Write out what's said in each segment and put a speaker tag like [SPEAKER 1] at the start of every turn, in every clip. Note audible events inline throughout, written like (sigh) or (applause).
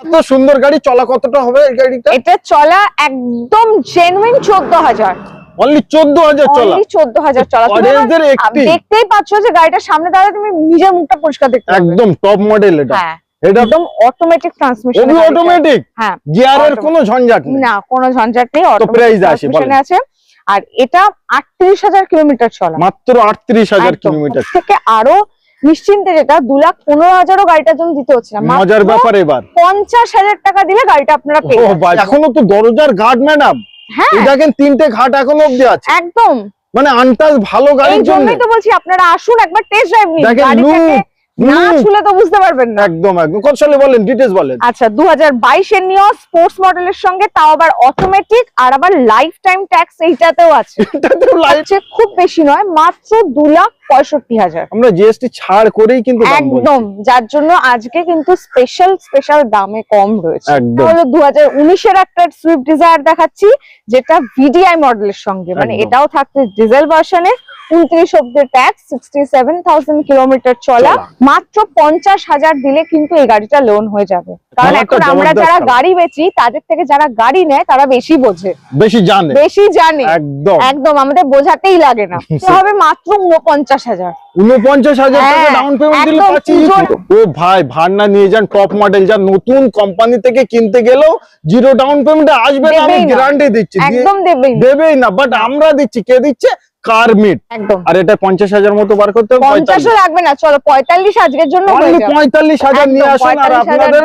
[SPEAKER 1] এত সুন্দর গাড়ি চলা কতটা হবে এই গাড়িটা?
[SPEAKER 2] এটা চলা একদম জেনুইন চোদ্দ হাজার।
[SPEAKER 1] অনলি চোদ্দ হাজার চলা?
[SPEAKER 2] অনলি চোদ্দ হাজার চলা। আমার-
[SPEAKER 1] একটি।
[SPEAKER 2] দেখতেই পাচ্ছ যে গাড়িটার সামনে দাঁড়ালে তুমি নিজের মুখটা পরিষ্কার দেখতে পাবে।
[SPEAKER 1] একদম টপ মডেল এটা।
[SPEAKER 2] হ্যাঁ।
[SPEAKER 1] এটা
[SPEAKER 2] একদম অটোমেটিক ট্রান্সমিশন
[SPEAKER 1] ওগুলো অটোমেটিক
[SPEAKER 2] হ্যাঁ।
[SPEAKER 1] গিয়ারের কোনো ঝঞ্ঝাট নেই।
[SPEAKER 2] না কোনো ঝঞ্ঝাট নেই
[SPEAKER 1] তো price আসে, বলেন।
[SPEAKER 2] আছে। আর এটা আটত্রিশ হাজার কিলোমিটার চলা।
[SPEAKER 1] মাত্র আটত্রিশ হাজার
[SPEAKER 2] একদম।
[SPEAKER 1] কিলোমিটার।
[SPEAKER 2] থেকে আরও নিশ্চিন্তে যেটা দু লাখ পনেরো হাজারও গাড়িটার জন্য দিতে হচ্ছে না।
[SPEAKER 1] মজার ব্যাপার এবার।
[SPEAKER 2] পঞ্চাশ হাজার টাকা দিলে গাড়িটা আপনারা পেয়ে।
[SPEAKER 1] এখনও তো দরজার ঘাট ম্যাডাম
[SPEAKER 2] হ্যাঁ।
[SPEAKER 1] দেখেন তিনটে ঘাট এখনও অব্দি আছে।
[SPEAKER 2] একদম।
[SPEAKER 1] মানে আনটাস ভালো
[SPEAKER 2] গাড়ি
[SPEAKER 1] গাড়ির জন্য।
[SPEAKER 2] তো বলছি আপনারা আসুন একবার টেস্ট ড্রাইভ নিন। গাড়িটাকে না। ছুলে তো বুঝতে পারবেন না।
[SPEAKER 1] একদম একদম। কত সালে বলেন বলেন।
[SPEAKER 2] আচ্ছা স্পোর্টস মডেলের সঙ্গে তাও আবার অটোমেটিক আর আবার লাইফ টাইম ট্যাক্স এইটাতেও আছে
[SPEAKER 1] এটাতেও
[SPEAKER 2] খুব বেশি নয় মাত্র লাখ পঁয়ষট্টি হাজার।
[SPEAKER 1] আমরা জিএসটি ছাড় করেই কিন্তু
[SPEAKER 2] একদম যার জন্য আজকে কিন্তু স্পেশাল স্পেশাল দামে কম রয়েছে। একটা সুইফট ডিজায়ার দেখাচ্ছি যেটা ভিডিআই মডেলের সঙ্গে। মানে এটাও থাকছে ডিজেল ভার্সনে উনত্রিশ অব্দি tax sixty seven thousand kilometre চলা। মাত্র পঞ্চাশ হাজার দিলে কিন্তু এই গাড়িটা লোন হয়ে যাবে। কারণ এখন আমরা যারা গাড়ি বেচি তাদের থেকে যারা গাড়ি নেয় তারা বেশি বোঝে।
[SPEAKER 1] বেশি জানে।
[SPEAKER 2] বেশি জানে।
[SPEAKER 1] একদম।
[SPEAKER 2] একদম আমাদের বোঝাতেই লাগে না। (laughs) হবে মাত্র উনপঞ্চাশ হাজার।
[SPEAKER 1] উনপঞ্চাশ হাজার টাকা
[SPEAKER 2] হ্যাঁ,
[SPEAKER 1] ডাউন পেমেন্ট দিলে ও ভাই ভান্না নিয়ে যান টপ মডেল যা নতুন কোম্পানি থেকে কিনতে গেলেও জিরো ডাউন পেমেন্টে আসবে না আমি গ্যারান্টি দিচ্ছি।
[SPEAKER 2] একদম দেবেই না।
[SPEAKER 1] দেবেই না বাট আমরা দিচ্ছি। কে দিচ্ছে? কার মিট আর এটা পঞ্চাশ হাজার মতো বার করতে হবে
[SPEAKER 2] পঞ্চাশও লাগবে না চলো পঁয়তাল্লিশ আজকের জন্য
[SPEAKER 1] পঁয়তাল্লিশ হাজার নিয়ে আসুন আর আপনাদের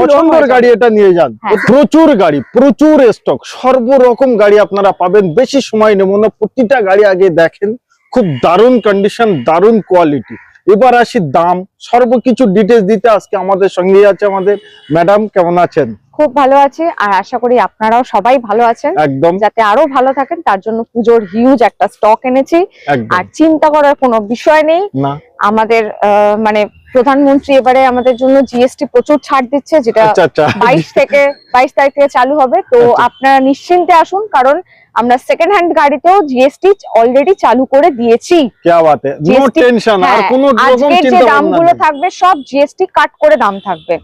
[SPEAKER 1] পছন্দের গাড়ি এটা নিয়ে যান।
[SPEAKER 2] হ্যাঁ।
[SPEAKER 1] প্রচুর গাড়ি প্রচুর স্টক সর্বরকম গাড়ি আপনারা পাবেন। বেশি সময় নেব না প্রতিটা গাড়ি আগে দেখেন। খুব দারুণ কন্ডিশন দারুণ কোয়ালিটি এবার আসি দাম। সর্বকিছু ডিটেলস দিতে আজকে আমাদের সঙ্গেই আছে আমাদের ম্যাডাম কেমন আছেন?
[SPEAKER 2] খুব ভালো আছি আর আশা করি আপনারাও সবাই ভালো আছেন।
[SPEAKER 1] একদম।
[SPEAKER 2] যাতে আরও ভালো থাকেন তার জন্য পুজোর হিউজ একটা স্টক এনেছি। আর চিন্তা করার কোনো বিষয় নেই।
[SPEAKER 1] না।
[SPEAKER 2] আমাদের মানে প্রধানমন্ত্রী এবারে আমাদের জন্য জিএসটি প্রচুর ছাড় দিচ্ছে যেটা
[SPEAKER 1] আচ্ছা আচ্ছা।
[SPEAKER 2] বাইশ থেকে বাইশ তারিখ থেকে চালু হবে। তো
[SPEAKER 1] আচ্ছা।
[SPEAKER 2] আপনারা নিশ্চিন্তে আসুন কারণ আমরা সেকেন্ড হ্যান্ড গাড়িতেও জিএসটি অলরেডি চালু করে দিয়েছি। হ্যাঁ, আজকের যে দামগুলো থাকবে সব জিএসটি কাট করে দাম থাকবে।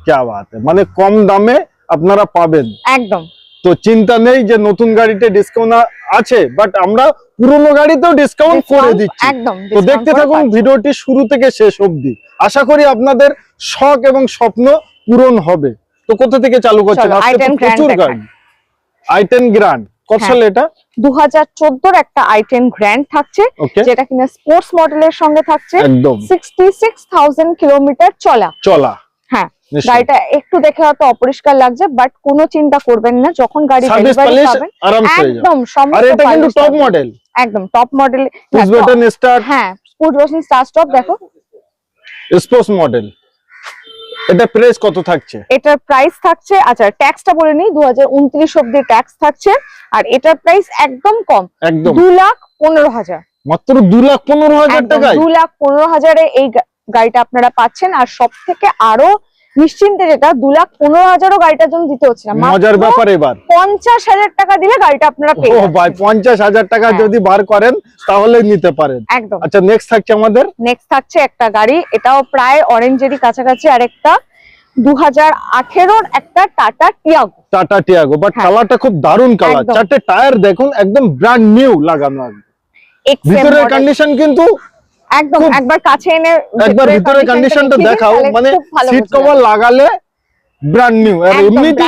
[SPEAKER 1] মানে কম দামে আপনারা পাবেন।
[SPEAKER 2] একদম।
[SPEAKER 1] তো চিন্তা নেই যে নতুন গাড়িতে ডিসকাউন্ট আছে বাট আমরা পুরনো গাড়িতেও ডিসকাউন্ট করে দিচ্ছি।
[SPEAKER 2] একদম
[SPEAKER 1] তো দেখতে থাকুন ভিডিওটি শুরু থেকে শেষ অবধি। আশা করি আপনাদের শখ এবং স্বপ্ন পূরণ হবে। তো কোথা থেকে চালু করছেন?
[SPEAKER 2] চলো,
[SPEAKER 1] আজকে তো
[SPEAKER 2] i10
[SPEAKER 1] প্রচুর গাড়ি। আই টেন গ্রান্ড কত
[SPEAKER 2] হ্যাঁ।
[SPEAKER 1] সালে এটা?
[SPEAKER 2] একটা আই টেন গ্র্যান্ড থাকছে যেটা কিনা স্পোর্টস মডেলের সঙ্গে থাকছে।
[SPEAKER 1] একদম।
[SPEAKER 2] কিলোমিটার চলা।
[SPEAKER 1] চলা।
[SPEAKER 2] হ্যাঁ গাড়িটা একটু দেখে হয়তো অপরিষ্কার লাগছে বাট কোনো চিন্তা করবেন না যখন গাড়ি ডেলিভারি পাবেন
[SPEAKER 1] হয়ে
[SPEAKER 2] একদম
[SPEAKER 1] আর এটা কিন্তু টপ মডেল
[SPEAKER 2] একদম top model
[SPEAKER 1] push button start
[SPEAKER 2] হ্যাঁ স্টপ দেখো।
[SPEAKER 1] স্পোর্টস মডেল এটা প্রাইস কত থাকছে?
[SPEAKER 2] এটার প্রাইস থাকছে আচ্ছা ট্যাক্সটা বলে নিই দু হাজার উনত্রিশ অব্দি ট্যাক্স থাকছে আর এটার প্রাইস একদম কম।
[SPEAKER 1] একদম।
[SPEAKER 2] দু লাখ পনেরো হাজার।
[SPEAKER 1] মাত্র দু লাখ পনেরো হাজার
[SPEAKER 2] একদম
[SPEAKER 1] টাকায়?
[SPEAKER 2] দু লাখ পনেরো হাজারে এই গাড়িটা আপনারা পাচ্ছেন আর সব থেকে আরও নিশ্চিন্তে যেটা দু লাখ পনেরো হাজারও গাড়িটার জন্য দিতে হচ্ছে না।
[SPEAKER 1] মজার ব্যাপার এবার।
[SPEAKER 2] পঞ্চাশ হাজার টাকা দিলে গাড়িটা আপনারা পেয়ে
[SPEAKER 1] ভাই পঞ্চাশ হাজার টাকা
[SPEAKER 2] হ্যাঁ।
[SPEAKER 1] যদি বার করেন তাহলে নিতে পারেন।
[SPEAKER 2] একদম।
[SPEAKER 1] আচ্ছা নেক্সট থাকছে আমাদের?
[SPEAKER 2] নেক্সট থাকছে একটা গাড়ি এটাও প্রায় অরেঞ্জেরই কাছাকাছি আর একটা দু হাজার আঠেরোর একটা Tata Tiago.
[SPEAKER 1] Tata Tiago but
[SPEAKER 2] হ্যাঁ।
[SPEAKER 1] কালারটা খুব দারুণ কালার। চারটে টায়ার দেখুন একদম ব্র্যান্ড নিউ লাগানো। ভিতরের কন্ডিশন কিন্তু
[SPEAKER 2] একদম একবার কাছে এনে
[SPEAKER 1] একবার ভিতরের কন্ডিশনটা দেখাও মানে সিট কভার লাগালে ব্র্যান্ড নিউ আর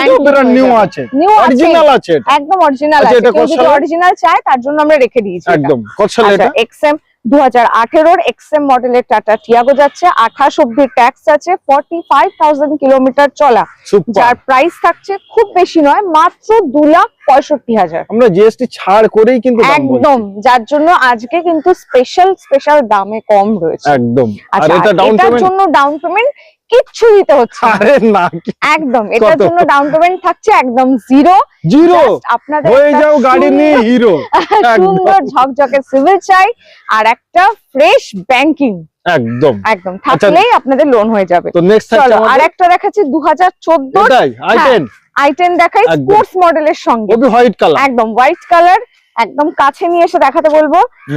[SPEAKER 1] তো ব্র্যান্ড নিউ আছে অরিজিনাল আছে।
[SPEAKER 2] একদম অরিজিনাল
[SPEAKER 1] আচ্ছা,
[SPEAKER 2] আছে।
[SPEAKER 1] এটা
[SPEAKER 2] অরিজিনাল চায় তার জন্য আমরা রেখে দিয়েছি
[SPEAKER 1] একদম কত সালে
[SPEAKER 2] আচ্ছা
[SPEAKER 1] এটা?
[SPEAKER 2] এক্সএম দু হাজার আঠেরোর এক্সএম মডেলের টাটা টিয়াগো যাচ্ছে আঠাশ অব্দি ট্যাক্স আছে ফর্টি ফাইভ থাউজেন্ড কিলোমিটার চলা যার প্রাইস থাকছে খুব বেশি নয় মাত্র দু লাখ পঁয়ষট্টি হাজার।
[SPEAKER 1] আমরা জিএসটি ছাড় করেই কিন্তু
[SPEAKER 2] একদম যার জন্য আজকে কিন্তু স্পেশাল স্পেশাল দামে কম রয়েছে।
[SPEAKER 1] একদম। আর
[SPEAKER 2] আচ্ছা
[SPEAKER 1] এটা ডাউন
[SPEAKER 2] এটার জন্য ডাউন পেমেন্ট কিচ্ছু দিতে হচ্ছে
[SPEAKER 1] আরে না
[SPEAKER 2] একদম এটার জন্য ডাউন পেমেন্ট থাকছে একদম জিরো
[SPEAKER 1] জিরো
[SPEAKER 2] আপনাদের
[SPEAKER 1] হয়ে যাও গাড়ি নিয়ে হিরো (laughs)
[SPEAKER 2] সুন্দর ঝকঝকে সিভিল চাই আর একটা ফ্রেশ ব্যাংকিং
[SPEAKER 1] একদম।
[SPEAKER 2] একদম থাকলেই আপনাদের লোন হয়ে যাবে।
[SPEAKER 1] তো নেক্সট
[SPEAKER 2] চলো আর একটা দেখাচ্ছি দু হাজার চোদ্দ।
[SPEAKER 1] এটাই i10
[SPEAKER 2] আই টেন দেখাই স্পোর্টস মডেলের সঙ্গে।
[SPEAKER 1] ওবি হোয়াইট কালার
[SPEAKER 2] একদম হোয়াইট কালার একদম কাছে নিয়ে এসে দেখাতে বলব।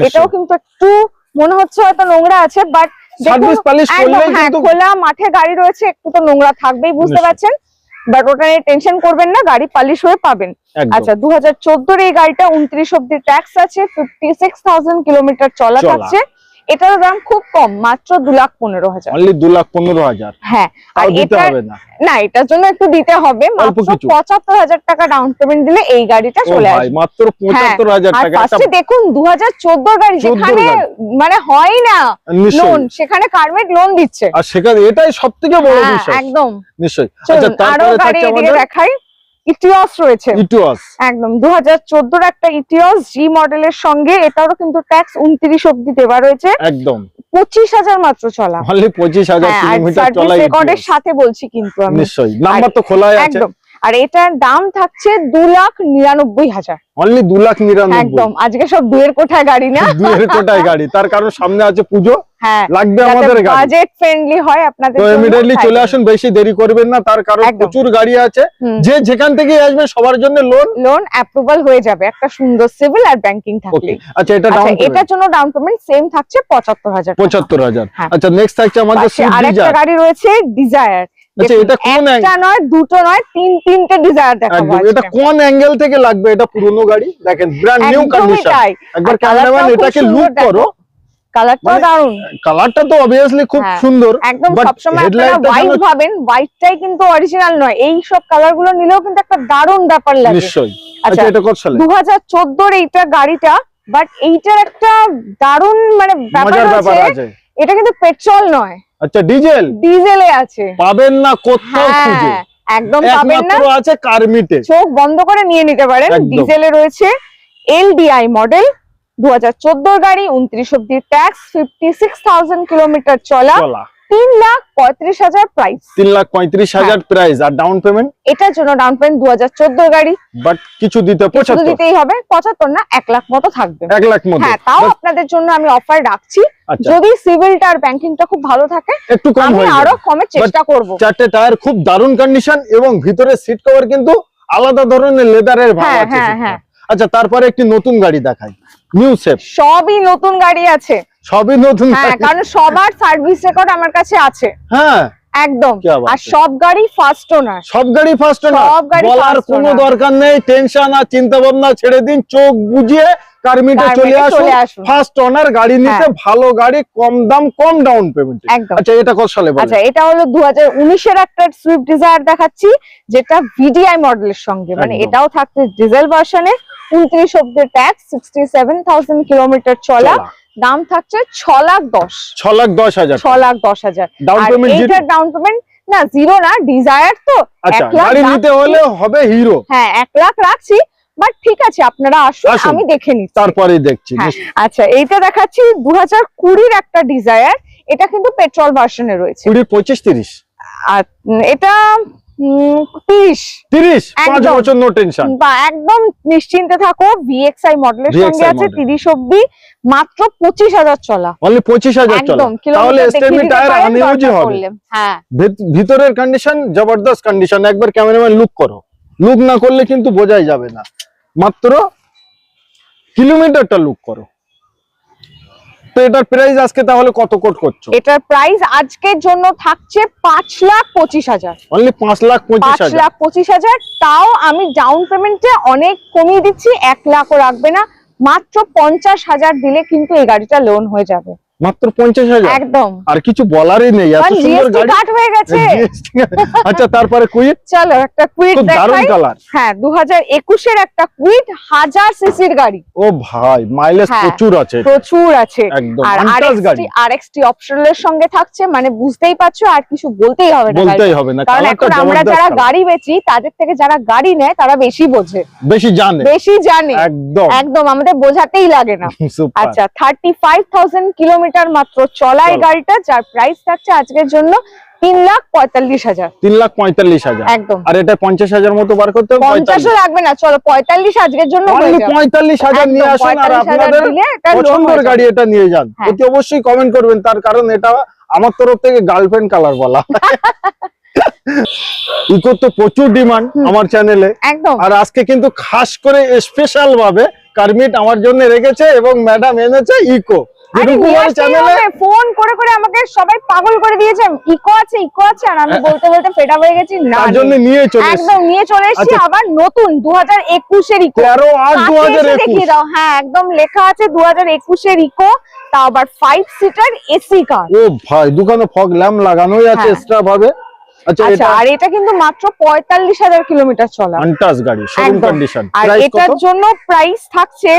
[SPEAKER 2] এটাও কিন্তু একটু মনে হচ্ছে হয়তো নোংরা আছে বাট
[SPEAKER 1] সার্ভিস পালিশ
[SPEAKER 2] একদম হ্যাঁ
[SPEAKER 1] কিন্তু
[SPEAKER 2] খোলা মাঠে গাড়ি রয়েছে একটু তো নোংরা থাকবেই বুঝতে। পারছেন বাট ওটা নিয়ে টেনশন করবেন না গাড়ি পালিশ হয়ে পাবেন আচ্ছা দু হাজার চোদ্দোর এই গাড়িটা উনত্রিশ অব্দি ট্যাক্স আছে ফিফটি সিক্স থাউজেন্ড কিলোমিটার চলা। থাকছে এটার দাম খুব কম মাত্র দু লাখ পনেরো হাজার।
[SPEAKER 1] অনলি দু লাখ পনেরো হাজার?
[SPEAKER 2] হ্যাঁ আর এটা
[SPEAKER 1] না।
[SPEAKER 2] এটার জন্য একটু দিতে হবে মাত্র পঁচাত্তর হাজার টাকা ডাউন পেমেন্ট দিলে এই গাড়িটা চলে আসবে।
[SPEAKER 1] মাত্র পঁচাত্তর হাজার টাকা। একটা
[SPEAKER 2] দেখুন দু হাজার চোদ্দোর গাড়ি
[SPEAKER 1] 14
[SPEAKER 2] যেখানে মানে হয় না লোন সেখানে কার্মেট লোন দিচ্ছে।
[SPEAKER 1] আর সেখানে এটাই সব থেকে বড়
[SPEAKER 2] হ্যাঁ,
[SPEAKER 1] বিষয়
[SPEAKER 2] একদম।
[SPEAKER 1] নিশ্চয়ই। আচ্ছা
[SPEAKER 2] আরও
[SPEAKER 1] তারপরে
[SPEAKER 2] দেখাই। ইটিওস রয়েছে।
[SPEAKER 1] ইটুয়াস
[SPEAKER 2] একদম দু হাজার একটা ইটিওস জি মডেলের সঙ্গে এটারও কিন্তু ট্যাক্স উনত্রিশ অব্দি দেওয়া রয়েছে।
[SPEAKER 1] একদম।
[SPEAKER 2] পঁচিশ হাজার মাত্র চলা।
[SPEAKER 1] অনলি পঁচিশ হাজার
[SPEAKER 2] হ্যাঁ আর
[SPEAKER 1] কিলোমিটার চলা
[SPEAKER 2] রেকর্ডের সাথে বলছি কিন্তু আমি।
[SPEAKER 1] নিশ্চয়ই। নাম্বার তো খোলাই আছে।
[SPEAKER 2] একদম। আর এটার দাম থাকছে দু লাখ নিরানব্বই হাজার।
[SPEAKER 1] অনলি দু লাখ নিরানব্বই।
[SPEAKER 2] একদম আজকে সব দুয়ের কোঠায় গাড়ি না? (laughs)
[SPEAKER 1] দুয়ের কোটায় গাড়ি তার কারণ সামনে আছে পুজো।
[SPEAKER 2] হ্যাঁ
[SPEAKER 1] লাগবে আমাদের গাড়ি।
[SPEAKER 2] বাজেট ফ্রেন্ডলি হয় আপনাদের
[SPEAKER 1] তো ইমিডিয়েটলি চলে আসুন বেশি দেরি করবেন না তার কারণ প্রচুর গাড়ি আছে। যে যেখান থেকে আসবে সবার জন্য লোন
[SPEAKER 2] লোন অ্যাপ্রুভাল হয়ে যাবে একটা সুন্দর সিভিল আর ব্যাংকিং
[SPEAKER 1] আচ্ছা এটা
[SPEAKER 2] আচ্ছা
[SPEAKER 1] ডাউন
[SPEAKER 2] এটার জন্য ডাউন পেমেন্ট সেম থাকছে পঁচাত্তর হাজার টাকা।
[SPEAKER 1] পঁচাত্তর হাজার।
[SPEAKER 2] হ্যাঁ।
[SPEAKER 1] আচ্ছা নেক্সট থাকছে আমাদের সুইফট
[SPEAKER 2] আরেকটা গাড়ি রয়েছে ডিজায়ার
[SPEAKER 1] আচ্ছা এটা কোন
[SPEAKER 2] একটা নয় দুটো নয় তিন তিনটে ডিজায়ার দেখাবো
[SPEAKER 1] এটা কোন অ্যাঙ্গেল থেকে লাগবে? এটা পুরনো গাড়ি দেখেন ব্র্যান্ড নিউ কন্ডিশন একবার ক্যামেরাম্যান এটাকে লুক করো।
[SPEAKER 2] কালারটাও
[SPEAKER 1] মানে কালারটা তো অবভিয়াসলি খুব
[SPEAKER 2] হ্যাঁ,
[SPEAKER 1] সুন্দর
[SPEAKER 2] একদম সবসময় আপনারা হোয়াইট ভাবেন হোয়াইটটাই কিন্তু অরিজিনাল নয়। এই সব নিলেও কিন্তু একটা দারুণ ব্যাপার লাগে।
[SPEAKER 1] নিশ্চয়ই।
[SPEAKER 2] আচ্ছা
[SPEAKER 1] আচ্ছা এটা কত সালে?
[SPEAKER 2] এইটা গাড়িটা বাট এইটার একটা দারুণ মানে ব্যাপার আছে। এটা কিন্তু পেট্রোল নয়।
[SPEAKER 1] আচ্ছা ডিজেল?
[SPEAKER 2] ডিজেলে আছে।
[SPEAKER 1] পাবেন না কোথাও খুঁজে।
[SPEAKER 2] হ্যাঁ একদম পাবেন না।
[SPEAKER 1] আছে কারমিটে
[SPEAKER 2] চোখ বন্ধ করে নিয়ে নিতে পারেন। ডিজেলে রয়েছে এলডিআই মডেল দু হাজার চোদ্দোর গাড়ি উনত্রিশ অব্দি tax fifty six thousand kilometre চলা।
[SPEAKER 1] চলা।
[SPEAKER 2] তিন লাখ পঁয়ত্রিশ হাজার প্রাইস
[SPEAKER 1] তিন লাখ পঁয়ত্রিশ
[SPEAKER 2] হ্যাঁ।
[SPEAKER 1] হাজার প্রাইস আর ডাউন পেমেন্ট
[SPEAKER 2] এটার জন্য ডাউন পেমেন্ট দু হাজার চোদ্দোর গাড়ি।
[SPEAKER 1] বাট কিছু দিতে পঁচাত্তর।
[SPEAKER 2] দিতেই হবে। পঁচাত্তর না এক লাখ মতো থাকবে।
[SPEAKER 1] এক লাখ
[SPEAKER 2] হ্যাঁ তাও আপনাদের জন্য আমি অফার রাখছি।
[SPEAKER 1] আচ্ছা।
[SPEAKER 2] যদি সিভিলটা আর ব্যাংকিংটা খুব ভালো থাকে
[SPEAKER 1] একটু কম
[SPEAKER 2] আমি
[SPEAKER 1] আরও
[SPEAKER 2] কমের চেষ্টা করব।
[SPEAKER 1] চারটে টায়ার খুব দারুণ কন্ডিশন এবং ভিতরে সিট কভার কিন্তু আলাদা ধরনের লেদারের ভাব
[SPEAKER 2] হ্যাঁ,
[SPEAKER 1] আছে
[SPEAKER 2] হ্যাঁ, হ্যাঁ।
[SPEAKER 1] আচ্ছা তারপরে একটি নতুন গাড়ি দেখাই। নিউ
[SPEAKER 2] সবই নতুন গাড়ি আছে।
[SPEAKER 1] সবই নতুন
[SPEAKER 2] হ্যাঁ কারণ সবার সার্ভিস রেকর্ড আমার কাছে আছে।
[SPEAKER 1] হ্যাঁ।
[SPEAKER 2] একদম। আর সব গাড়ি ফার্স্ট ওনার
[SPEAKER 1] সব গাড়ি ফার্স্ট ওনার
[SPEAKER 2] সব গাড়ি
[SPEAKER 1] বলার কোনো দরকার নেই টেনশন আর চিন্তা ভাবনা ছেড়ে দিন চোখ বুঝিয়ে কারমিটে চলে আসুন। ফার্স্ট ওনার গাড়ি হ্যাঁ। নিতে ভালো গাড়ি কম দাম কম ডাউন পেমেন্ট আচ্ছা এটা কত সালে
[SPEAKER 2] আচ্ছা এটা হলো 2019 এর একটা সুইফট ডিজায়ার দেখাচ্ছি যেটা ভিডিআই মডেলের সঙ্গে। মানে এটাও থাকছে ডিজেল ভার্সনে 29 অব্দি ট্যাক্স 67000 কিলোমিটার চলা। দাম থাকছে ছ লাখ দশ।
[SPEAKER 1] ছ লাখ দশ হাজার।
[SPEAKER 2] ছ লাখ দশ হাজার।
[SPEAKER 1] ডাউন পেমেন্ট
[SPEAKER 2] ডাউন পেমেন্ট না জিরো না ডিজায়ার তো
[SPEAKER 1] আচ্ছা গাড়ি নিতে হলে হবে হিরো
[SPEAKER 2] হ্যাঁ এক লাখ রাখছি বাট ঠিক আছে আপনারা আসুন। আমি দেখে নিচ্ছি।
[SPEAKER 1] তারপরেই দেখছি
[SPEAKER 2] হ্যাঁ, আচ্ছা এইটা দেখাচ্ছি দু হাজার কুড়ির একটা ডিজায়ার এটা কিন্তু পেট্রোল ভার্সনে রয়েছে।
[SPEAKER 1] কুড়ি পঁচিশ তিরিশ।
[SPEAKER 2] আর এটা
[SPEAKER 1] নো টেনশন
[SPEAKER 2] একদম। নিশ্চিন্তে থাকো ভিএক্সআই মডেলের সঙ্গে আছে মাত্র চলা।
[SPEAKER 1] অনলি তাহলে টায়ার হবে।
[SPEAKER 2] হ্যাঁ।
[SPEAKER 1] ভিতরের কন্ডিশন জবরদস্ত কন্ডিশন একবার ক্যামেরাম্যান লুক করো। লুক না করলে কিন্তু বোঝাই যাবে না। মাত্র কিলোমিটারটা লুক করো। তো এটার প্রাইস আজকে তাহলে কত কোট করছ?
[SPEAKER 2] এটার প্রাইস আজকের জন্য থাকছে পাঁচ লাখ পঁচিশ হাজার।
[SPEAKER 1] অনলি পাঁচ লাখ পঁচিশ
[SPEAKER 2] পাঁচ লাখ পঁচিশ হাজার তাও আমি ডাউন পেমেন্টে অনেক কমিয়ে দিচ্ছি এক লাখও রাখবে না। মাত্র পঞ্চাশ হাজার দিলে কিন্তু এই গাড়িটা লোন হয়ে যাবে।
[SPEAKER 1] মাত্র পঞ্চাশ হাজার।
[SPEAKER 2] একদম।
[SPEAKER 1] আর কিছু বলারই নেই এত সুন্দর গাড়ি।
[SPEAKER 2] কাট হয়ে গেছে। (laughs)
[SPEAKER 1] আচ্ছা তারপরে কুইট
[SPEAKER 2] চলো একটা কুইট
[SPEAKER 1] দারুণ কালার
[SPEAKER 2] হ্যাঁ দু হাজার একুশের একটা কুইট হাজার সিসির গাড়ি।
[SPEAKER 1] ও ভাই মাইলেজ
[SPEAKER 2] হ্যাঁ,
[SPEAKER 1] প্রচুর আছে।
[SPEAKER 2] প্রচুর আছে। আর আরএক্সটি আরএক্সটি অপশনালের সঙ্গে থাকছে মানে বুঝতেই পারছ আর কিছু বলতেই হবে না।
[SPEAKER 1] বলতেই হবে না
[SPEAKER 2] কারণ এখন আমরা যারা গাড়ি বেচি তাদের থেকে যারা গাড়ি নেয় তারা বেশি বোঝে।
[SPEAKER 1] বেশি জানে।
[SPEAKER 2] বেশি জানে।
[SPEAKER 1] একদম।
[SPEAKER 2] একদম আমাদের বোঝাতেই লাগে না। (laughs) আচ্ছা থার্টি ফাইভ থাউজেন্ড কিলোমিটার মাত্র চলা। এই গাড়িটা যার প্রাইস থাকছে আজকের জন্য তিন লাখ পঁয়তাল্লিশ হাজার।
[SPEAKER 1] তিন লাখ পঁয়তাল্লিশ হাজার।
[SPEAKER 2] একদম।
[SPEAKER 1] আর এটা পঞ্চাশ হাজার মতো বার করতে হবে
[SPEAKER 2] পঞ্চাশও লাগবে না চলো পঁয়তাল্লিশ আজকের জন্য
[SPEAKER 1] পঁয়তাল্লিশ হাজার নিয়ে
[SPEAKER 2] একদম,
[SPEAKER 1] আসুন আর আপনাদের
[SPEAKER 2] দিলে এটা loan
[SPEAKER 1] পছন্দের গাড়ি এটা নিয়ে যান।
[SPEAKER 2] হ্যাঁ।
[SPEAKER 1] অতি অবশ্যই কমেন্ট করবেন তার কারণ এটা আমার তরফ থেকে গার্লফ্রেন্ড কালার বলা। (laughs) ইকো তো প্রচুর ডিমান্ড আমার চ্যানেলে
[SPEAKER 2] একদম।
[SPEAKER 1] আর আজকে কিন্তু খাস করে স্পেশাল ভাবে কার্মিট আমার জন্য রেখেছে এবং ম্যাডাম এনেছে ইকো
[SPEAKER 2] ফোন করে করে আমাকে সবাই পাগল করে দিয়েছে। ইকো আছে ইকো আছে আর আমি বলতে বলতে ফেটা হয়ে গেছি না
[SPEAKER 1] জন্য নিয়ে চলে
[SPEAKER 2] একদম নিয়ে চলে এসেছি
[SPEAKER 1] আচ্ছা।
[SPEAKER 2] আবার নতুন দু হাজার একুশের ইকো।
[SPEAKER 1] তেরো আট দু
[SPEAKER 2] কাছে
[SPEAKER 1] হাজার
[SPEAKER 2] এসে
[SPEAKER 1] একুশ।
[SPEAKER 2] দেখিয়ে দাও হ্যাঁ একদম লেখা আছে দু হাজার একুশের ইকো তা আবার ফাইভ সিটার এসি কার
[SPEAKER 1] ও ভাই দোকানে ফগ ল্যাম্প লাগানোই আছে
[SPEAKER 2] হ্যাঁ।
[SPEAKER 1] এক্সট্রা ভাবে। আচ্ছা
[SPEAKER 2] আচ্ছা আর এটা কিন্তু মাত্র পঁয়তাল্লিশ হাজার কিলোমিটার চলা।
[SPEAKER 1] গাড়ি কন্ডিশন
[SPEAKER 2] আর এটার জন্য প্রাইস থাকছে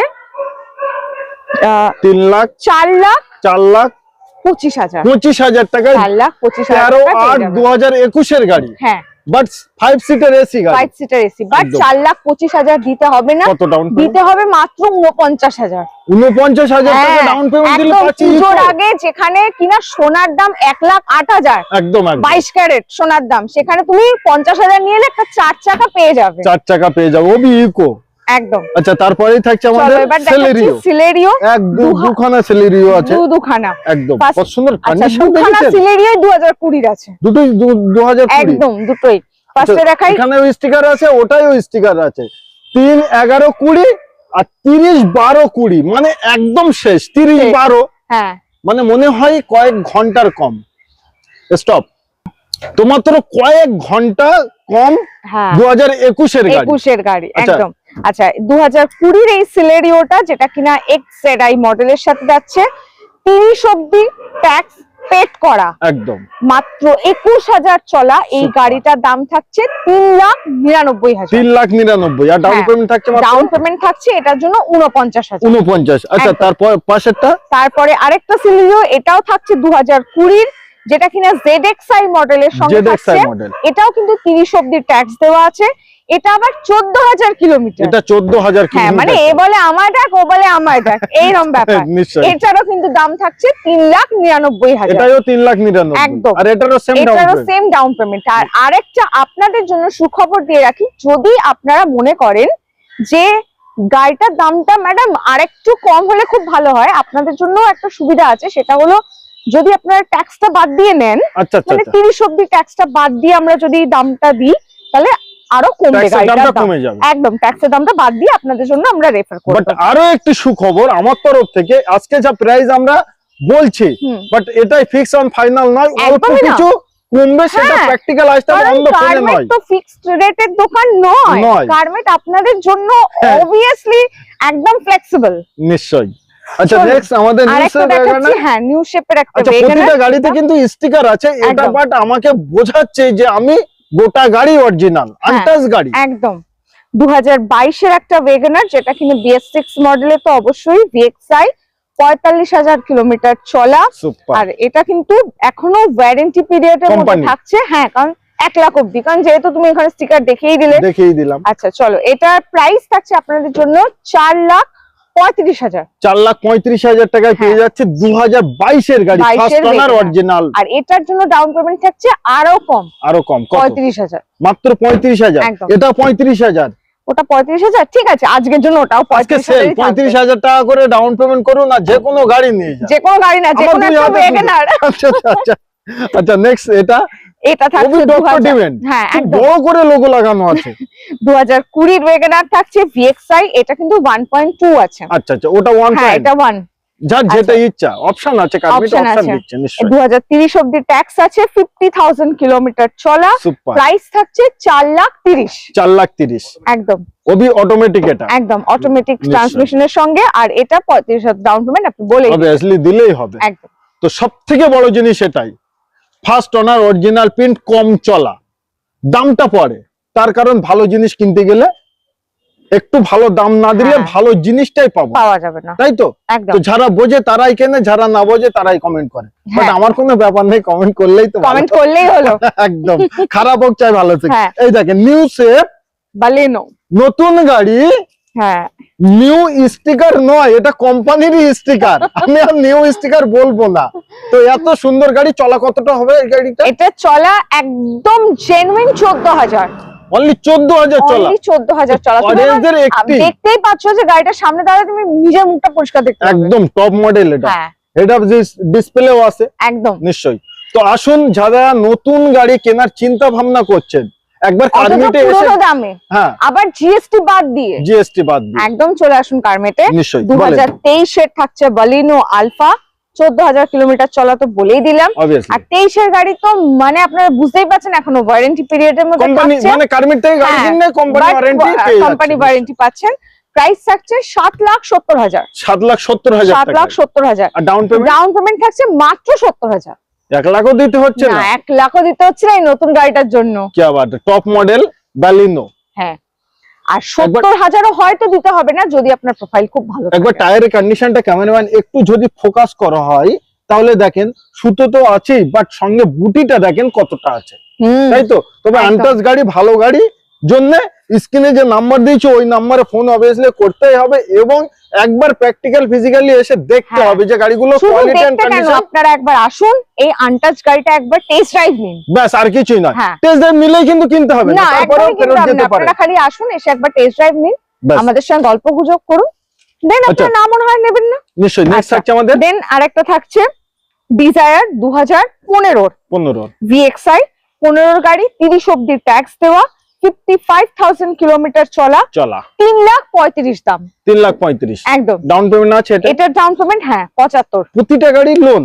[SPEAKER 1] তিন লাখ
[SPEAKER 2] চার লাখ
[SPEAKER 1] চার লাখ
[SPEAKER 2] পঁচিশ হাজার।
[SPEAKER 1] পঁচিশ হাজার টাকা
[SPEAKER 2] চার লাখ পঁচিশ হাজার
[SPEAKER 1] তেরো আট দু হাজার একুশের গাড়ি।
[SPEAKER 2] হ্যাঁ।
[SPEAKER 1] But five seater AC
[SPEAKER 2] five seater AC but চার লাখ পঁচিশ হাজার দিতে হবে না। দিতে হবে মাত্র উনপঞ্চাশ হাজার।
[SPEAKER 1] উনপঞ্চাশ হাজার
[SPEAKER 2] হ্যাঁ,
[SPEAKER 1] ডাউন পেমেন্ট দিলে
[SPEAKER 2] পুজোর আগে যেখানে কিনা সোনার দাম এক লাখ আট হাজার।
[SPEAKER 1] একদম
[SPEAKER 2] বাইশ ক্যারেট সোনার দাম। সেখানে তুমি পঞ্চাশ হাজার নিয়ে একটা চার চাকা পেয়ে যাবে।
[SPEAKER 1] চার টাকা পেয়ে যাব। ওবি ইকো।
[SPEAKER 2] একদম।
[SPEAKER 1] আচ্ছা তারপরেই থাকছে আমাদের
[SPEAKER 2] দেখাচ্ছি
[SPEAKER 1] সেলেরিও একদম দুখানা। সেলেরিও আছে।
[SPEAKER 2] দু দুখানা।
[SPEAKER 1] একদম কত সুন্দর কন্ডিশন
[SPEAKER 2] দুখানা
[SPEAKER 1] দেখেছেন?
[SPEAKER 2] সিলেরিও দু হাজার আছে।
[SPEAKER 1] দুটোই দু হাজার কুড়ি।
[SPEAKER 2] একদম দুটোই। ফার্স্টে দেখাই।
[SPEAKER 1] এখানেও স্টিকার আছে ওটাইও স্টিকার আছে। তিন এগারো কুড়ি আর তিরিশ বারো কুড়ি। মানে একদম শেষ তিরিশ
[SPEAKER 2] শেষ।
[SPEAKER 1] বারো।
[SPEAKER 2] হ্যাঁ।
[SPEAKER 1] মানে মনে হয় কয়েক ঘণ্টার কম। স্টপ তো মাত্র কয়েক ঘণ্টা কম
[SPEAKER 2] হ্যাঁ।
[SPEAKER 1] দু হাজার একুশের গাড়ি।
[SPEAKER 2] একুশের গাড়ি
[SPEAKER 1] আচ্ছা।
[SPEAKER 2] একদম। আচ্ছা দু হাজার কুড়ির এই সিলেরিওটা যেটা কিনা এক্স আই মডেলের সাথে যাচ্ছে তিরিশ অব্দি ট্যাক্স পেড করা।
[SPEAKER 1] একদম।
[SPEAKER 2] মাত্র একুশ হাজার চলা এই. গাড়িটার দাম থাকছে তিন লাখ নিরানব্বই হাজার।
[SPEAKER 1] তিন লাখ নিরানব্বই। আর ডাউন
[SPEAKER 2] হ্যাঁ।
[SPEAKER 1] পেমেন্ট থাকছে
[SPEAKER 2] ডাউন পেমেন্ট থাকছে এটার জন্য উনপঞ্চাশ হাজার।
[SPEAKER 1] উনপঞ্চাশ আচ্ছা। তারপর পাশেরটা?
[SPEAKER 2] তারপরে আরেকটা সিলেরিও এটাও থাকছে দু হাজার কুড়ির যেটা কিনা জেড এক্স আই মডেলের সঙ্গে এটাও কিন্তু তিরিশ অব্দি ট্যাক্স দেওয়া আছে। এটা আবার চোদ্দ হাজার কিলোমিটার।
[SPEAKER 1] এটা চোদ্দ হাজার
[SPEAKER 2] হ্যাঁ মানে এ বলে আমার দেখ ও বলে আমার দেখ (laughs) এইরকম ব্যাপার।
[SPEAKER 1] নিশ্চয়ই।
[SPEAKER 2] এটারও কিন্তু দাম থাকছে তিন লাখ নিরানব্বই হাজার।
[SPEAKER 1] এটাও তিন লাখ নিরানব্বই।
[SPEAKER 2] একদম।
[SPEAKER 1] আর এটারও সেম ডাউন
[SPEAKER 2] এটারও সেম ডাউন পেমেন্ট আর আরেকটা আপনাদের জন্য সুখবর দিয়ে রাখি যদি আপনারা মনে করেন যে গাড়িটার দামটা ম্যাডাম আরেকটু কম হলে খুব ভালো হয়। আপনাদের জন্য একটা সুবিধা আছে সেটা হলো যদি আপনারা ট্যাক্সটা বাদ দিয়ে নেন
[SPEAKER 1] আচ্ছা আচ্ছা
[SPEAKER 2] মানে
[SPEAKER 1] আচ্ছা।
[SPEAKER 2] তিরিশ অব্দি ট্যাক্সটা বাদ দিয়ে আমরা যদি দামটা দিই তাহলে আরও কমবে
[SPEAKER 1] দামটা কমে যাবে।
[SPEAKER 2] একদম ট্যাক্সের দামটা বাদ দিয়ে আপনাদের জন্য আমরা রেফার
[SPEAKER 1] বাট
[SPEAKER 2] করব
[SPEAKER 1] আরও একটি সুখবর আমার তরফ থেকে আজকে যা প্রাইস আমরা বলছি বাট এটাই ফিক্স অন ফাইনাল নয় অল্প কিছু কমবে সেটা
[SPEAKER 2] হ্যাঁ,
[SPEAKER 1] প্র্যাকটিক্যাল আসতে অন্য
[SPEAKER 2] গার্মেন্ট
[SPEAKER 1] নয়।
[SPEAKER 2] তো ফিক্সড রেটের দোকান নয়। গার্মেন্ট আপনাদের জন্য
[SPEAKER 1] হ্যাঁ।
[SPEAKER 2] অবভিয়াসলি একদম ফ্লেক্সিবল
[SPEAKER 1] নিশ্চয়ই। আচ্ছা নেক্সট আমাদের
[SPEAKER 2] হ্যাঁ নিউ শেপের একটা
[SPEAKER 1] আচ্ছা প্রতিটা গাড়িতে কিন্তু স্টিকার আছে। এটা। বাট আমাকে বোঝাচ্ছে যে আমি গোটা গাড়ি অরিজিনাল
[SPEAKER 2] হ্যাঁ।
[SPEAKER 1] আনটাচ গাড়ি।
[SPEAKER 2] একদম। দু হাজার বাইশের একটা ওয়েগনার যেটা কিনা বিএস সিক্স মডেলে তো অবশ্যই পঁয়তাল্লিশ হাজার কিলোমিটার চলা। আর এটা কিন্তু এখনও ওয়ারেন্টি পিরিয়ডের মধ্যে থাকছে। হ্যাঁ কারণ এক লাখ অব্দি কারণ যেহেতু তুমি এখানে স্টিকার দেখেই দিলে।
[SPEAKER 1] দেখিয়ে দিলাম।
[SPEAKER 2] আচ্ছা চলো এটার প্রাইস থাকছে আপনাদের জন্য চার লাখ পঁয়ত্রিশ হাজার।
[SPEAKER 1] চার লাখ পঁয়ত্রিশ হাজার টাকায় পেয়ে। যাচ্ছে দু হাজার বাইশের গাড়ি
[SPEAKER 2] 22
[SPEAKER 1] ফার্স্ট
[SPEAKER 2] এর
[SPEAKER 1] ওনার
[SPEAKER 2] Wagon R।
[SPEAKER 1] অরিজিনাল
[SPEAKER 2] আর এটার জন্য ডাউন পেমেন্ট থাকছে আরও কম।
[SPEAKER 1] আরও কম
[SPEAKER 2] পঁয়ত্রিশ হাজার।
[SPEAKER 1] মাত্র পঁয়ত্রিশ হাজার। এটা পঁয়ত্রিশ হাজার।
[SPEAKER 2] ওটা পঁয়ত্রিশ হাজার? ঠিক আছে আজকের জন্য ওটাও পঁয়ত্রিশ।
[SPEAKER 1] হাজার টাকা করে ডাউন পেমেন্ট করুন আর যে কোনো গাড়ি নিয়ে
[SPEAKER 2] যে কোনো গাড়ি না যে কোনো
[SPEAKER 1] আচ্ছা আচ্ছা। (laughs) আচ্ছা আচ্ছা নেক্সট এটা?
[SPEAKER 2] এটা থাকছে
[SPEAKER 1] ডক্টর ডিভেন
[SPEAKER 2] হ্যাঁ
[SPEAKER 1] বড় করে লোগো লাগানো আছে। (laughs)
[SPEAKER 2] দু হাজার কুড়ির ওয়েগনার থাকছে ভিএক্সআই এটা কিন্তু ওয়ান পয়েন্ট টু আছে।
[SPEAKER 1] আচ্ছা আচ্ছা ওটা ওয়ান
[SPEAKER 2] হ্যাঁ এটা ওয়ান
[SPEAKER 1] যার যেটা ইচ্ছা অপশন আছে কার্মিট অপশন দিচ্ছে নিশ্চয়ই।
[SPEAKER 2] দু হাজার তিরিশ অব্দি ট্যাক্স আছে ফিফটি থাউজেন্ড কিলোমিটার চলা। প্রাইস থাকছে চার লাখ তিরিশ।
[SPEAKER 1] চার লাখ তিরিশ।
[SPEAKER 2] একদম।
[SPEAKER 1] ওবি অটোমেটিক এটা।
[SPEAKER 2] একদম অটোমেটিক ট্রান্সমিশনের সঙ্গে আর এটা পঁয়ত্রিশ হাজার ডাউন পেমেন্ট আপনি বলেই।
[SPEAKER 1] অবভিয়াসলি দিলেই হবে।
[SPEAKER 2] একদম।
[SPEAKER 1] তো সব থেকে বড় জিনিস এটাই ফার্স্ট ওনার অরিজিনাল প্রিন্ট কম চলা। দামটা পড়ে তার কারণ ভালো জিনিস কিনতে গেলে একটু ভালো দাম না দিলে
[SPEAKER 2] হ্যাঁ।
[SPEAKER 1] ভালো জিনিসটাই পাবো।
[SPEAKER 2] পাওয়া যাবে না।
[SPEAKER 1] তাই তো? তো যারা বোঝে তারাই কেনে যারা না বোঝে তারাই কমেন্ট করে। বাট
[SPEAKER 2] হ্যাঁ।
[SPEAKER 1] আমার কোনো ব্যাপার নেই কমেন্ট করলেই তো
[SPEAKER 2] কমেন্ট করলেই হলো। (laughs)
[SPEAKER 1] একদম। খারাপ হোক চাই ভালো থেকে।
[SPEAKER 2] হ্যাঁ।
[SPEAKER 1] এই দেখেন নিউ সেফ
[SPEAKER 2] বালেনো।
[SPEAKER 1] নতুন গাড়ি
[SPEAKER 2] হ্যাঁ।
[SPEAKER 1] নিউ স্টিকার নয় এটা কোম্পানিরই স্টিকার আমি আর নিউ স্টিকার বলব না। তো এত সুন্দর গাড়ি চলা কতটা হবে এই গাড়িটা?
[SPEAKER 2] এটা চলা একদম জেনুইন চোদ্দ হাজার।
[SPEAKER 1] অনলি চোদ্দ হাজার চলা।
[SPEAKER 2] অনলি চোদ্দ হাজার চলা। তুমি আমার-
[SPEAKER 1] অডিয়েন্সদের একটি।
[SPEAKER 2] দেখতেই পাচ্ছ যে গাড়িটার সামনে দাঁড়ালে তুমি নিজের মুখটা পরিষ্কার দেখতে পাবে।
[SPEAKER 1] একদম টপ মডেল এটা। হেড অফ ডিসপ্লেও আছে।
[SPEAKER 2] একদম।
[SPEAKER 1] নিশ্চয়ই। তো আসুন যারা নতুন গাড়ি কেনার চিন্তা ভাবনা করছেন একবার কার্মেটে এসে
[SPEAKER 2] দামে।
[SPEAKER 1] হ্যাঁ।
[SPEAKER 2] আবার জিএসটি বাদ দিয়ে।
[SPEAKER 1] জিএসটি বাদ দিয়ে।
[SPEAKER 2] একদম চলে আসুন কারমেটে
[SPEAKER 1] নিশ্চয়ই।
[SPEAKER 2] দু
[SPEAKER 1] বলেন।
[SPEAKER 2] হাজার তেইশের থাকছে বালিনো আলফা চোদ্দ হাজার কিলোমিটার চলা তো বলেই দিলাম। আর তেইশের গাড়ি তো মানে আপনারা বুঝতেই পারছেন এখনও ওয়ারেন্টি পিরিয়ডের মধ্যে
[SPEAKER 1] কোম্পানি মানে কার্মেট থেকে গাড়ি
[SPEAKER 2] হ্যাঁ,
[SPEAKER 1] কিনলে কোম্পানি ওয়ারেন্টি
[SPEAKER 2] কোম্পানি ওয়ারেন্টি পাচ্ছেন। প্রাইস থাকছে সাত লাখ সত্তর হাজার।
[SPEAKER 1] সাত লাখ সত্তর হাজার
[SPEAKER 2] সাত
[SPEAKER 1] টাকা
[SPEAKER 2] লাখ সত্তর হাজার।
[SPEAKER 1] আর ডাউন পেমেন্ট
[SPEAKER 2] ডাউন পেমেন্ট থাকছে মাত্র সত্তর হাজার।
[SPEAKER 1] এক লাখও দিতে হচ্ছে
[SPEAKER 2] না এক লাখও দিতে হচ্ছে না এই নতুন গাড়িটার জন্য।
[SPEAKER 1] কি আবার? টপ মডেল ব্যালিনো
[SPEAKER 2] হ্যাঁ। আর সত্তর হাজারও হয়তো দিতে হবে না যদি আপনার প্রোফাইল খুব ভালো
[SPEAKER 1] একবার টায়ারের কন্ডিশনটা ক্যামেরাম্যান একটু যদি ফোকাস করা হয় তাহলে দেখেন সুতো তো আছেই বাট সঙ্গে বুটিটা দেখেন কতটা আছে। তাই তো? তবে। আনটাস গাড়ি ভালো গাড়ি জন্য স্ক্রিনে যে নাম্বার দিয়েছে ওই নাম্বারে ফোন অবভিয়াসলি করতেই হবে এবং একবার প্র্যাকটিক্যাল ফিজিক্যালি এসে দেখতে
[SPEAKER 2] হ্যাঁ।
[SPEAKER 1] হবে যে গাড়িগুলো কোয়ালিটি এন্ড কন্ডিশন
[SPEAKER 2] আপনারা একবার আসুন এই আনটাচ গাড়িটা একবার টেস্ট ড্রাইভ নিন।
[SPEAKER 1] ব্যাস আর কিছুই
[SPEAKER 2] হ্যাঁ।
[SPEAKER 1] টেস্ট ড্রাইভ নিলেই কিন্তু কিনতে হবে না
[SPEAKER 2] না কিন্তু
[SPEAKER 1] ফেরত
[SPEAKER 2] হবে না।
[SPEAKER 1] যেতে পারে।
[SPEAKER 2] আপনারা খালি আসুন এসে একবার টেস্ট ড্রাইভ নিন। আমাদের সঙ্গে গল্প গুজব করুন। দেন
[SPEAKER 1] আচ্ছা।
[SPEAKER 2] আপনার না মনে হয় নেবেন না।
[SPEAKER 1] নিশ্চয়ই নেক্সট
[SPEAKER 2] আচ্ছা।
[SPEAKER 1] থাকছে আমাদের
[SPEAKER 2] দেন আরেকটা থাকছে ডিজায়ার দু হাজার পনেরোর।
[SPEAKER 1] পনেরো
[SPEAKER 2] ভিএক্সআই পনেরোর গাড়ি তিরিশ অব্দি ট্যাক্স দেওয়া। ফিফটি ফাইভ থাউজেন্ড কিলোমিটার চলা
[SPEAKER 1] চলা।
[SPEAKER 2] তিন লাখ পঁয়ত্রিশ দাম।
[SPEAKER 1] তিন লাখ পঁয়ত্রিশ।
[SPEAKER 2] একদম।
[SPEAKER 1] ডাউন পেমেন্ট আছে এটা?
[SPEAKER 2] এটার ডাউন পেমেন্ট হ্যাঁ পঁচাত্তর।
[SPEAKER 1] প্রতিটা গাড়ি লোন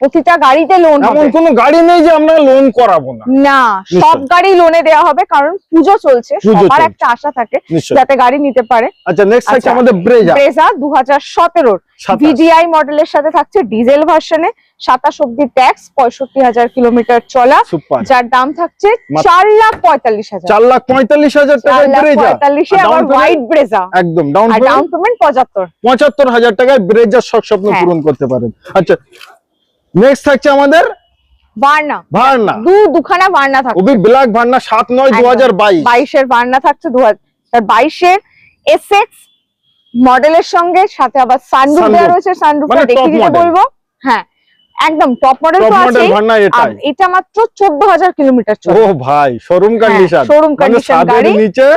[SPEAKER 2] প্রতিটা গাড়িতে লোন
[SPEAKER 1] এমন কোনো গাড়ি নেই যে আমরা লোন করাবো না।
[SPEAKER 2] না সব গাড়ি লোনে দেওয়া হবে কারণ পুজো চলছে সবার একটা আশা থাকে যাতে গাড়ি নিতে পারে।
[SPEAKER 1] আচ্ছা নেক্সট থাকছে
[SPEAKER 2] আচ্ছা।
[SPEAKER 1] আমাদের ব্রেজা
[SPEAKER 2] ব্রেজা দু হাজার সতেরোর।
[SPEAKER 1] সাতাশ।
[SPEAKER 2] ভিডিআই মডেলের সাথে থাকছে ডিজেল ভার্সনে সাতাশ অব্দি ট্যাক্স পঁয়ষট্টি হাজার কিলোমিটার চলা যার দাম থাকছে
[SPEAKER 1] মাত্র-
[SPEAKER 2] চার লাখ পঁয়তাল্লিশ হাজার।
[SPEAKER 1] চার লাখ পঁয়তাল্লিশ হাজার
[SPEAKER 2] চার
[SPEAKER 1] টাকায় ব্রেজা
[SPEAKER 2] পঁয়তাল্লিশে
[SPEAKER 1] আর down
[SPEAKER 2] আবার হোয়াইট ব্রেজা
[SPEAKER 1] একদম ডাউন পেমেন্ট
[SPEAKER 2] পেমেন্ট পঁচাত্তর।
[SPEAKER 1] পঁচাত্তর হাজার টাকায় ব্রেজার শখ স্বপ্ন
[SPEAKER 2] হ্যাঁ।
[SPEAKER 1] পূরণ করতে পারেন। আচ্ছা নেক্সট থাকছে আমাদের
[SPEAKER 2] বার্না।
[SPEAKER 1] ভার্না
[SPEAKER 2] দু দুখানা বার্না থাকছে।
[SPEAKER 1] ওবি ব্ল্যাক ভার্না
[SPEAKER 2] থাকছে এসএক্স মডেলের সঙ্গে সাথে আবার সানরুফ দেওয়া রয়েছে সানরুফটা
[SPEAKER 1] মানে
[SPEAKER 2] দেখে
[SPEAKER 1] top
[SPEAKER 2] দিতে বলব? হ্যাঁ একদম টপ মডেল তো
[SPEAKER 1] ভার্না
[SPEAKER 2] এটা মাত্র চোদ্দ হাজার কিলোমিটার
[SPEAKER 1] ও ভাই শোরুম কন্ডিশন
[SPEAKER 2] condition
[SPEAKER 1] ছাদের
[SPEAKER 2] গাড়ি।
[SPEAKER 1] নিচে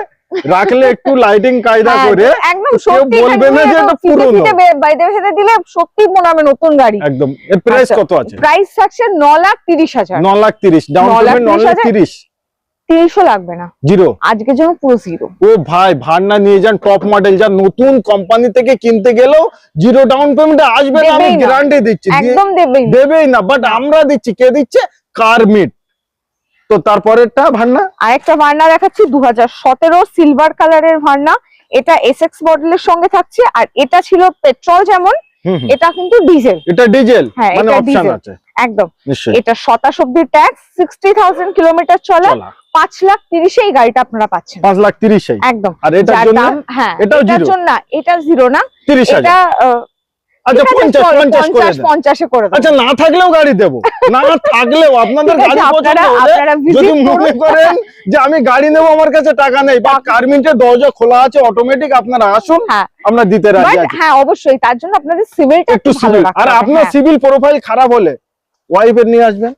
[SPEAKER 1] রাখলে একটু লাইটিং কায়দা
[SPEAKER 2] হ্যাঁ,
[SPEAKER 1] করে
[SPEAKER 2] একদম সত্যি
[SPEAKER 1] বলবে না যে এটা পুরনো।
[SPEAKER 2] বাইরে ভেতরে দিলে সত্যি মনে হবে নতুন গাড়ি।
[SPEAKER 1] একদম। এর প্রাইস
[SPEAKER 2] আচ্ছা।
[SPEAKER 1] কত আছে?
[SPEAKER 2] প্রাইস থাকছে ন লাখ তিরিশ হাজার।
[SPEAKER 1] ন লাখ তিরিশ ডাউন পেমেন্ট ন
[SPEAKER 2] তিরিশ
[SPEAKER 1] লাখ
[SPEAKER 2] লাগবে না।
[SPEAKER 1] জিরো
[SPEAKER 2] আজকের জন্য পুরো জিরো
[SPEAKER 1] ও ভাই ভান্না নিয়ে যান টপ মডেল যা নতুন কোম্পানি থেকে কিনতে গেলেও জিরো ডাউন পেমেন্টে আসবে না আমি। গ্যারান্টি দিচ্ছি।
[SPEAKER 2] একদম দেবেই
[SPEAKER 1] দেবেই না বাট আমরা দিচ্ছি কে দিচ্ছে? কারমিট তো তারপরেরটা ভান্না?
[SPEAKER 2] আরেকটা ভার্না দেখাচ্ছি দু হাজার সতেরো সিলভার কালারের ভার্না এটা এসএক্স মডেলের সঙ্গে থাকছে আর এটা ছিল পেট্রোল যেমন। এটা কিন্তু ডিজেল
[SPEAKER 1] এটা ডিজেল
[SPEAKER 2] হ্যাঁ,
[SPEAKER 1] মানে
[SPEAKER 2] এটা
[SPEAKER 1] অপশন আছে।
[SPEAKER 2] একদম। এটা শতাশ অব্দি ট্যাক্স সিক্সটি থাউজেন্ড কিলোমিটার চলে পাঁচ লাখ তিরিশে এই গাড়িটা আপনারা পাচ্ছেন।
[SPEAKER 1] পাঁচ লাখ তিরিশে?
[SPEAKER 2] একদম।
[SPEAKER 1] আর এটার
[SPEAKER 2] যার
[SPEAKER 1] জন্য?
[SPEAKER 2] হ্যাঁ
[SPEAKER 1] এটাও
[SPEAKER 2] এটার জন্য না এটা জিরো না। এটা
[SPEAKER 1] আচ্ছা পঞ্চাশ
[SPEAKER 2] চলো,
[SPEAKER 1] পঞ্চাশ
[SPEAKER 2] পঞ্চাশ পঞ্চাশে করে
[SPEAKER 1] আচ্ছা না থাকলেও গাড়ি দেবো। না (laughs) থাকলেও আপনাদের গাড়ি পছন্দ হলে যদি মনে করেন। যে আমি গাড়ি নেব আমার কাছে টাকা নেই বা কারমিন্টের দরজা খোলা আছে অটোমেটিক আপনারা আসুন
[SPEAKER 2] হ্যাঁ।
[SPEAKER 1] আমরা দিতে রাজি আছি।
[SPEAKER 2] হ্যাঁ অবশ্যই তার জন্য আপনাদের সিভিলটা
[SPEAKER 1] একটু সিভিল। আর আপনার
[SPEAKER 2] হ্যাঁ।
[SPEAKER 1] সিভিল প্রোফাইল খারাপ হলে ওয়াইফের নিয়ে আসবেন।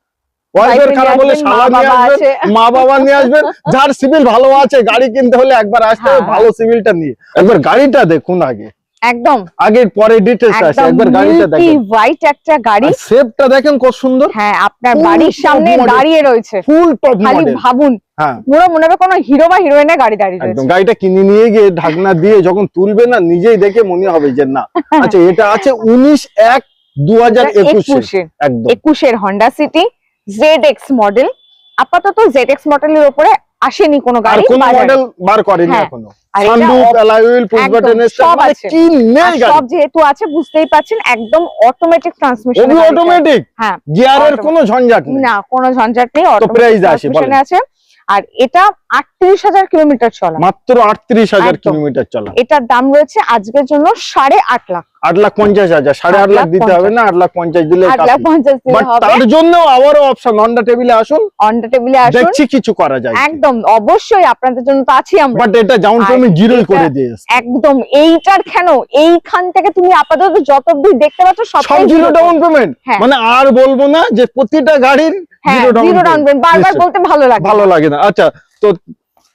[SPEAKER 1] ওয়াইফের খারাপ হলে শালা
[SPEAKER 2] মা
[SPEAKER 1] নিয়ে
[SPEAKER 2] বাবা
[SPEAKER 1] আসবেন মা বাবা নিয়ে আসবেন। যার সিভিল ভালো আছে গাড়ি কিনতে হলে একবার আসতে হবে
[SPEAKER 2] হ্যাঁ,
[SPEAKER 1] ভালো সিভিলটা নিয়ে। একবার গাড়িটা দেখুন আগে।
[SPEAKER 2] একদম।
[SPEAKER 1] আগে পরে ডিটেলস আছে একবার গাড়িটা
[SPEAKER 2] মিল্কি
[SPEAKER 1] দেখেন
[SPEAKER 2] হোয়াইট একটা গাড়ি।
[SPEAKER 1] শেপটা দেখেন কত সুন্দর।
[SPEAKER 2] হ্যাঁ আপনার বাড়ির সামনে দাঁড়িয়ে রয়েছে।
[SPEAKER 1] ফুল টপ মডেল
[SPEAKER 2] ভাবুন
[SPEAKER 1] হ্যাঁ।
[SPEAKER 2] পুরো মনে হবে কোনো হিরো বা হিরোইনের গাড়ি দাঁড়িয়ে
[SPEAKER 1] একদম গাড়িটা কিনে নিয়ে গিয়ে ঢাকনা দিয়ে যখন তুলবে না নিজেই দেখে মনে হবে যে না। (laughs) আচ্ছা এটা আছে উনিশ এক দু হাজার একুশে।
[SPEAKER 2] একুশে।
[SPEAKER 1] একদম।
[SPEAKER 2] একুশের Honda City Z X model আপাতত জেড এক্স মডেলের উপরে আসেনি কোনো গাড়ি
[SPEAKER 1] কোন মডেল বার করেনি
[SPEAKER 2] হ্যাঁ। এখনও।
[SPEAKER 1] সানরুফ অ্যালয় হুইল পুশ
[SPEAKER 2] একদম,
[SPEAKER 1] বাটন
[SPEAKER 2] সব
[SPEAKER 1] মানে
[SPEAKER 2] আছে।
[SPEAKER 1] কি নেই গাড়ি?
[SPEAKER 2] সব যেহেতু আছে বুঝতেই একদম অটোমেটিক ট্রান্সমিশন
[SPEAKER 1] অটোমেটিক
[SPEAKER 2] হ্যাঁ
[SPEAKER 1] গিয়ারের কোনো ঝঞ্ঝাট নেই।
[SPEAKER 2] না কোনো ঝঞ্ঝাট নেই অটোমেটিক। আছে। আর এটা আটত্রিশ হাজার কিলোমিটার চলা।
[SPEAKER 1] মাত্র আটত্রিশ হাজার কিলোমিটার চলা।
[SPEAKER 2] এটার দাম রয়েছে আজকের জন্য সাড়ে আট লাখ।
[SPEAKER 1] আট লাখ পঞ্চাশ হাজার সাড়ে
[SPEAKER 2] আট
[SPEAKER 1] লাখ দিতে হবে না আট লাখ পঞ্চাশ দিলে তার জন্য আবারও অপশন অনডা টেবিলে আসুন।
[SPEAKER 2] অন দ্য টেবিলে আসুন।
[SPEAKER 1] দেখছি কিছু করা যায়।
[SPEAKER 2] একদম অবশ্যই আপনাদের জন্য তো আছি আমরা।
[SPEAKER 1] বাট এটা ডাউন পেমেন্ট জিরোই করে দিয়ে
[SPEAKER 2] একদম এইটার কেন? এইখান থেকে তুমি আপাতত যত অব্দি দেখতে পাচ্ছ
[SPEAKER 1] সব জিরো ডাউন পেমেন্ট। মানে আর বলব না যে প্রতিটা গাড়ির
[SPEAKER 2] হ্যাঁ
[SPEAKER 1] জিরো ডাউন
[SPEAKER 2] পেমেন্ট বারবার বলতে ভালো লাগে
[SPEAKER 1] ভালো লাগে না। আচ্ছা তো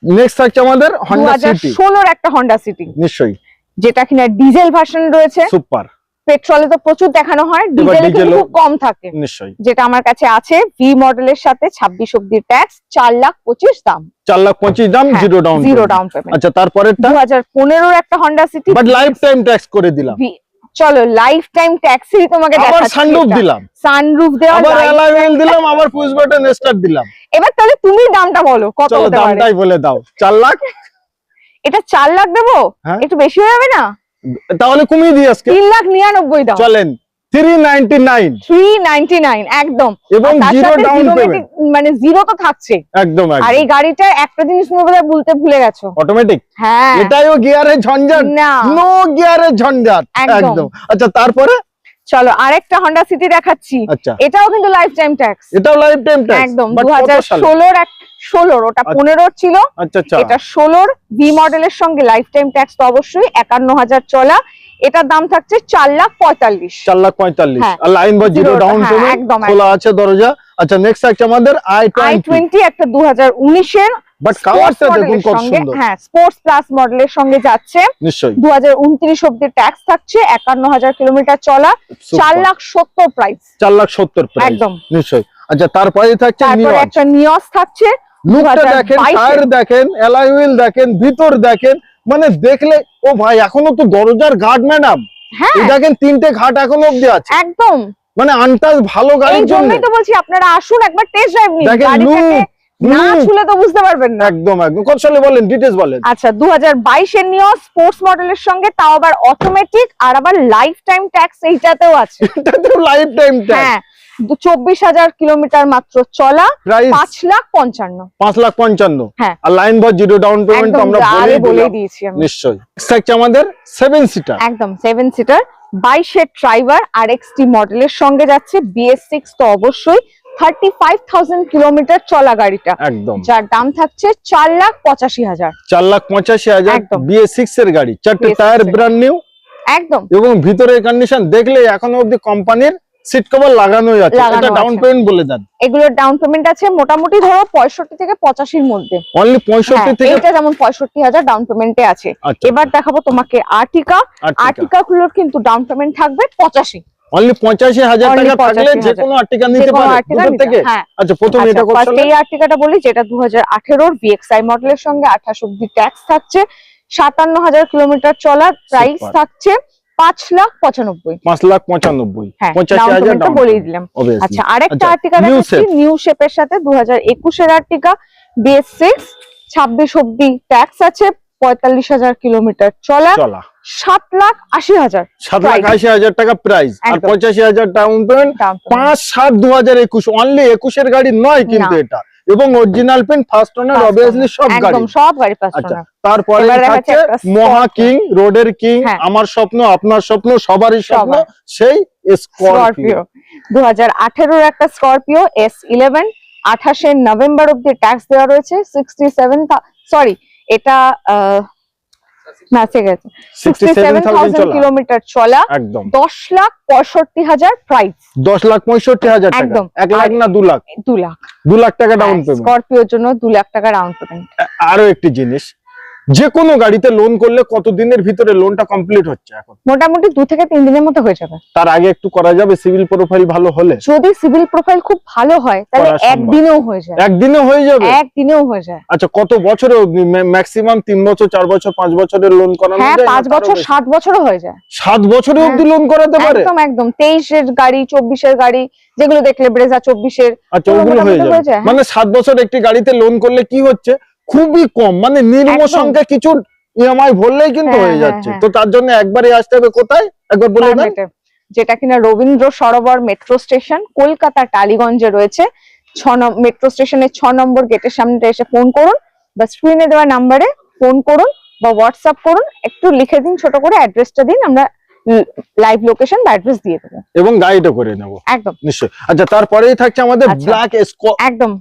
[SPEAKER 1] নেক্সট থাকছে আমাদের হন্ডা সিটি
[SPEAKER 2] ষোলোর একটা হন্ডা সিটি
[SPEAKER 1] নিশ্চয়ই।
[SPEAKER 2] যেটা কিনা ডিজেল ভার্সন রয়েছে।
[SPEAKER 1] সুপার
[SPEAKER 2] পেট্রোলে তো প্রচুর দেখানো হয়। ডিজেলে কিন্তু খুব কম থাকে।
[SPEAKER 1] নিশ্চয়ই।
[SPEAKER 2] যেটা আমার কাছে আছে ভি মডেলের সাথে ছাব্বিশ অব্দি ট্যাক্স চার লাখ পঁচিশ দাম।
[SPEAKER 1] চার লাখ পঁচিশ দাম zero down
[SPEAKER 2] zero down payment
[SPEAKER 1] আচ্ছা তারপরেরটা?
[SPEAKER 2] দু হাজার পনেরোর একটা Honda City
[SPEAKER 1] but lifetime tax করে দিলাম।
[SPEAKER 2] চলো লাইফ টাইম ট্যাক্সি তোমাকে দেখাচ্ছি
[SPEAKER 1] সানরুফ দিলাম।
[SPEAKER 2] সানরুফ দেওয়া
[SPEAKER 1] আবার অ্যালয় হুইল দিলাম আবার পুশ বাটন স্টার্ট দিলাম।
[SPEAKER 2] এবার তাহলে তুমি দামটা বলো কত
[SPEAKER 1] চলো দামটাই বলে দাও। 4 লাখ?
[SPEAKER 2] এটা 4 লাখ দেবো?
[SPEAKER 1] হ্যাঁ।
[SPEAKER 2] একটু বেশি হয়ে যাবে না?
[SPEAKER 1] তাহলে কমিয়ে দিই আজকে।
[SPEAKER 2] 3 লাখ নিরানব্বই দাও।
[SPEAKER 1] চলেন।
[SPEAKER 2] একদম।
[SPEAKER 1] এবং জিরো ডাউন পেমেন্ট
[SPEAKER 2] মানে জিরো তো থাকছে।
[SPEAKER 1] একদম
[SPEAKER 2] আর এই গাড়িটা একটা জিনিস বলতে ভুলে গেছো।
[SPEAKER 1] অটোমেটিক
[SPEAKER 2] হ্যাঁ।
[SPEAKER 1] এটাইও ঝঞ্ঝাট?
[SPEAKER 2] না।
[SPEAKER 1] নো গিয়ারের ঝঞ্ঝাট।
[SPEAKER 2] একদম।
[SPEAKER 1] আচ্ছা তারপরে?
[SPEAKER 2] চলো আরেকটা হন্ডা সিটি দেখাচ্ছি।
[SPEAKER 1] আচ্ছা।
[SPEAKER 2] এটাও কিন্তু লাইফ টাইম ট্যাক্স
[SPEAKER 1] এটাও লাইফ টাইম ট্যাক্স
[SPEAKER 2] একদম
[SPEAKER 1] বাট
[SPEAKER 2] দু হাজার ষোলোর এক ষোলোর ওটা
[SPEAKER 1] আচ্ছা।
[SPEAKER 2] পনেরোর ছিল।
[SPEAKER 1] আচ্ছা আচ্ছা।
[SPEAKER 2] এটা ষোলোর ভি মডেলের সঙ্গে লাইফ টাইম ট্যাক্স তো অবশ্যই একান্ন হাজার চলা। এটার দাম থাকছে চার লাখ পঁয়তাল্লিশ।
[SPEAKER 1] চার লাখ পঁয়তাল্লিশ।
[SPEAKER 2] হ্যাঁ।
[SPEAKER 1] আর লাইন বা জিরো ডাউন
[SPEAKER 2] হ্যাঁ,
[SPEAKER 1] পেমেন্ট খোলা আছে দরজা? আচ্ছা নেক্সট আছে আমাদের আই
[SPEAKER 2] আই
[SPEAKER 1] টোয়েন্টি
[SPEAKER 2] টোয়েন্টি একটা দু হাজার উনিশের
[SPEAKER 1] বাট কালারটা দেখুন কত সুন্দর।
[SPEAKER 2] হ্যাঁ স্পোর্টস প্লাস মডেলের সঙ্গে যাচ্ছে।
[SPEAKER 1] নিশ্চয়ই।
[SPEAKER 2] দু হাজার উনত্রিশ অব্দি ট্যাক্স থাকছে একান্ন হাজার কিলোমিটার চলা
[SPEAKER 1] Super.
[SPEAKER 2] চার লাখ সত্তর প্রাইস
[SPEAKER 1] চার লাখ সত্তর প্রাইস
[SPEAKER 2] একদম।
[SPEAKER 1] নিশ্চয়ই। আচ্ছা তারপরে থাকছে
[SPEAKER 2] তারপরে একটা নিয়স থাকছে
[SPEAKER 1] লুকটা দেখেন টায়ার দেখেন অ্যালয় হুইল দেখেন ভিতর দেখেন মানে দেখলে ও ভাই এখনও তো দরজার ঘাট ম্যাডাম
[SPEAKER 2] হ্যাঁ।
[SPEAKER 1] দেখেন তিনটে ঘাট এখনও অব্দি আছে।
[SPEAKER 2] একদম।
[SPEAKER 1] মানে আনটাচ ভালো গাড়ির জন্য।
[SPEAKER 2] জন্যই তো বলছি আপনারা আসুন একবার টেস্ট ড্রাইভ নিন। গাড়িটাকে না। ছুলে তো বুঝতে পারবেন না।
[SPEAKER 1] একদম একদম। কত সালে বলেন? ডিটেলস বলেন।
[SPEAKER 2] আচ্ছা নিও স্পোর্টস মডেলের সঙ্গে তাও আবার অটোমেটিক আর আবার লাইফ টাইম ট্যাক্স এইটাতেও আছে।
[SPEAKER 1] এটাতেও লাইফ টাইম ট্যাক্স
[SPEAKER 2] হ্যাঁ চব্বিশ হাজার কিলোমিটার মাত্র চলা পাঁচ লাখ পঞ্চান্ন।
[SPEAKER 1] পাঁচ লাখ পঞ্চান্ন।
[SPEAKER 2] হ্যাঁ।
[SPEAKER 1] আর লাইন ভর জিরো ডাউন পেমেন্ট আমরা
[SPEAKER 2] বলে দিয়েছি
[SPEAKER 1] নিশ্চয়ই। আমাদের সেভেন সিটার
[SPEAKER 2] একদম সেভেন সিটার বাইশের ড্রাইভার আর এক্সটি মডেলের সঙ্গে যাচ্ছে বিএস সিক্স তো অবশ্যই। থার্টি ফাইভ থাউজেন্ড কিলোমিটার চলা গাড়িটা।
[SPEAKER 1] একদম।
[SPEAKER 2] যার দাম থাকছে চার লাখ পঁচাশি হাজার।
[SPEAKER 1] চার লাখ পঁচাশি হাজার
[SPEAKER 2] একদম।
[SPEAKER 1] বিএ সিক্স এর গাড়ি। চারটে টায়ার ব্র্যান্ড নিউ
[SPEAKER 2] একদম।
[SPEAKER 1] এবং ভিতরের কন্ডিশন দেখলে এখনও অব্দি কোম্পানির সিট কভার লাগানোই আছে এটা ডাউন পেমেন্ট বলে দেন।
[SPEAKER 2] এগুলোর ডাউন পেমেন্ট আছে মোটামুটি ধরো পঁয়ষট্টি থেকে পঁচাশির মধ্যে।
[SPEAKER 1] অনলি পঁয়ষট্টি
[SPEAKER 2] হ্যাঁ,
[SPEAKER 1] থেকে
[SPEAKER 2] এইটা যেমন পঁয়ষট্টি হাজার ডাউন পেমেন্টে আছে।
[SPEAKER 1] আচ্ছা
[SPEAKER 2] এবার দেখাবো তোমাকে আর্টিকা। আর্টিকা। গুলোর কিন্তু ডাউন পেমেন্ট থাকবে পঁচাশি।
[SPEAKER 1] অনলি পঁচাশি হাজার
[SPEAKER 2] Only
[SPEAKER 1] টাকা থাকলে যে কোনো আর্টিকা নিতে পারে থেকে।
[SPEAKER 2] হ্যাঁ।
[SPEAKER 1] আচ্ছা প্রথমে
[SPEAKER 2] আচ্ছা,
[SPEAKER 1] এটা কত সালে
[SPEAKER 2] এই আর্টিকাটা বলি যেটা দু হাজার আঠেরোর ভিএক্সআই মডেলের সঙ্গে আঠাশ অব্দি ট্যাক্স থাকছে। সাতান্ন হাজার কিলোমিটার চলা প্রাইস থাকছে। পাঁচ লাখ পঁচানব্বই।
[SPEAKER 1] পাঁচ লাখ পঁচানব্বই।
[SPEAKER 2] হ্যাঁ
[SPEAKER 1] পঁচাশি হাজার
[SPEAKER 2] বলেই দিলাম। আচ্ছা আরেকটা আর্টিকা নিউ শেপের সাথে দু হাজার একুশের আর্টিকা বিএস সিক্স ছাব্বিশ অব্দি ট্যাক্স আছে পঁয়তাল্লিশ হাজার কিলোমিটার চলা
[SPEAKER 1] চলা।
[SPEAKER 2] সাত লাখ আশি হাজার
[SPEAKER 1] সাত লাখ আশি হাজার টাকা প্রাইস আর পঁচাশি হাজার ডাউন পেমেন্ট পাঁচ সাত দু হাজার একুশ অনলি একুশের গাড়ি নয় কিন্তু এটা। এবং original pen first owner obviously সব গাড়ি
[SPEAKER 2] সব গাড়ি ফার্স্ট
[SPEAKER 1] আচ্ছা তারপরে
[SPEAKER 2] আছে
[SPEAKER 1] থাকছে মহা কিং রোডের কিং
[SPEAKER 2] হ্যাঁ।
[SPEAKER 1] আমার স্বপ্ন আপনার স্বপ্ন সবারই স্বপ্ন সেই স্করপিও
[SPEAKER 2] 2018 এর একটা স্করপিও এস ইলেভেন আঠাশে নভেম্বর অবধি ট্যাক্স দেওয়া রয়েছে সিক্সটি সেভেন সরি এটা আহ, না ঠিক আছে সিক্সটি সেভেন
[SPEAKER 1] চলা।
[SPEAKER 2] কিলোমিটার চলা
[SPEAKER 1] একদম।
[SPEAKER 2] দশ লাখ পঁয়ষট্টি হাজার প্রাইস
[SPEAKER 1] দশ লাখ পঁয়ষট্টি হাজার টাকা।
[SPEAKER 2] একদম।
[SPEAKER 1] এক লাখ না দু লাখ?
[SPEAKER 2] দু লাখ।
[SPEAKER 1] দু লাখ টাকা ডাউন পেমেন্ট
[SPEAKER 2] স্করপিওর জন্য দু লাখ টাকা ডাউন পেমেন্ট
[SPEAKER 1] আরও একটি জিনিস যে কোনো গাড়িতে লোন করলে কতদিনের ভিতরে লোনটা কমপ্লিট হচ্ছে এখন?
[SPEAKER 2] মোটামুটি দু থেকে তিন দিনের মধ্যে হয়ে যাবে।
[SPEAKER 1] তার আগে একটু করা যাবে সিভিল প্রোফাইল ভালো হলে?
[SPEAKER 2] যদি সিভিল প্রোফাইল খুব ভালো হয় তাহলে একদিনেও হয়ে যায়
[SPEAKER 1] একদিনে হয়ে যাবে?
[SPEAKER 2] একদিনেও হয়ে যায়।
[SPEAKER 1] আচ্ছা কত বছরে ম্যাক্সিমাম তিন বছর চার বছর পাঁচ বছরের লোন করানো
[SPEAKER 2] হ্যাঁ
[SPEAKER 1] যায়
[SPEAKER 2] পাঁচ বছর সাত বছরও হয়ে যায়।
[SPEAKER 1] সাত বছরে
[SPEAKER 2] হ্যাঁ।
[SPEAKER 1] অব্দি লোন করাতে পারে?
[SPEAKER 2] একদম একদম। তেইশের গাড়ি চব্বিশের গাড়ি যেগুলো দেখলে ব্রেজা চব্বিশের
[SPEAKER 1] আচ্ছা
[SPEAKER 2] ওগুলো
[SPEAKER 1] হয়ে
[SPEAKER 2] হয়ে যায়, হ্যাঁ।
[SPEAKER 1] মানে সাত বছর একটি গাড়িতে লোন করলে কি হচ্ছে? খুবই কম মানে নির্ম
[SPEAKER 2] একদম।
[SPEAKER 1] সংখ্যা কিছু ইএমআই ভরলেই কিন্তু
[SPEAKER 2] হ্যাঁ,
[SPEAKER 1] হয়ে
[SPEAKER 2] হ্যাঁ,
[SPEAKER 1] যাচ্ছে।
[SPEAKER 2] হ্যাঁ।
[SPEAKER 1] তো তার জন্য একবারই আসতে হবে কোথায়? একবার বলে দেন।
[SPEAKER 2] যেটা কিনা রবীন্দ্র সরোবর মেট্রো স্টেশন কলকাতা টালিগঞ্জে রয়েছে। ছ মেট্রো স্টেশনের ছ নম্বর গেটের সামনে এসে ফোন করুন বা স্ক্রিনে দেওয়া নাম্বারে ফোন করুন বা হোয়াটসঅ্যাপ করুন। একটু লিখে দিন ছোট করে অ্যাড্রেসটা দিন আমরা লাইভ লোকেশন বা অ্যাড্রেস দিয়ে দেবো।
[SPEAKER 1] এবং গাড়িটা করে নেব।
[SPEAKER 2] একদম।
[SPEAKER 1] নিশ্চয়ই। আচ্ছা তারপরেই থাকছে আমাদের
[SPEAKER 2] আচ্ছা।
[SPEAKER 1] ব্ল্যাক
[SPEAKER 2] একদম।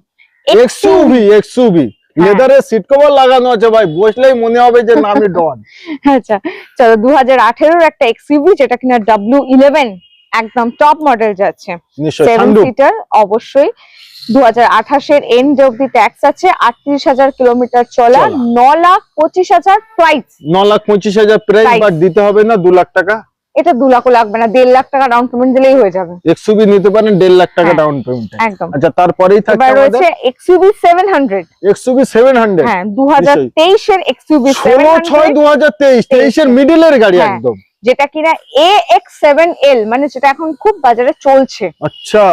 [SPEAKER 1] এক্সইউভি এক্সইউভি
[SPEAKER 2] হ্যাঁ।
[SPEAKER 1] লেদারের সিট কভার লাগানো আছে ভাই বসলেই মনে হবে যে নামে ডন (laughs)
[SPEAKER 2] আচ্ছা চলো দু হাজার আঠেরোর একটা এক্সইউভি যেটা কিনা ডাব্লিউ ইলেভেন একদম টপ মডেল যাচ্ছে। সেভেন সিটার অবশ্যই। দু হাজার আঠাশের এন্ড অব্দি ট্যাক্স আছে আটত্রিশ হাজার কিলোমিটার চলা
[SPEAKER 1] চলা।
[SPEAKER 2] ন লাখ পঁচিশ হাজার প্রাইস
[SPEAKER 1] ন লাখ পঁচিশ হাজার প্রাইস বাট দিতে হবে না দু লাখ টাকা।
[SPEAKER 2] এটা দু লাখও লাগবে না দেড় লাখ টাকা ডাউন পেমেন্ট দিলেই হয়ে যাবে।
[SPEAKER 1] এক্সুবি নিতে পারেন দেড় লাখ টাকা
[SPEAKER 2] হ্যাঁ,
[SPEAKER 1] ডাউন পেমেন্ট
[SPEAKER 2] একদম।
[SPEAKER 1] আচ্ছা তারপরেই থাকছে
[SPEAKER 2] রয়েছে হান্ড্রেড
[SPEAKER 1] এক্সুবি সেভেন হান্ড্রেড
[SPEAKER 2] হ্যাঁ দু হাজার তেইশের এক্সইউভি
[SPEAKER 1] ষোলো ছয় দু হাজার তেইশ তেইশের মিডিলের গাড়ি
[SPEAKER 2] হ্যাঁ।
[SPEAKER 1] একদম।
[SPEAKER 2] যেটা কিনা এ এক্স সেভেন এল মানে যেটা এখন খুব বাজারে চলছে।
[SPEAKER 1] আচ্ছা।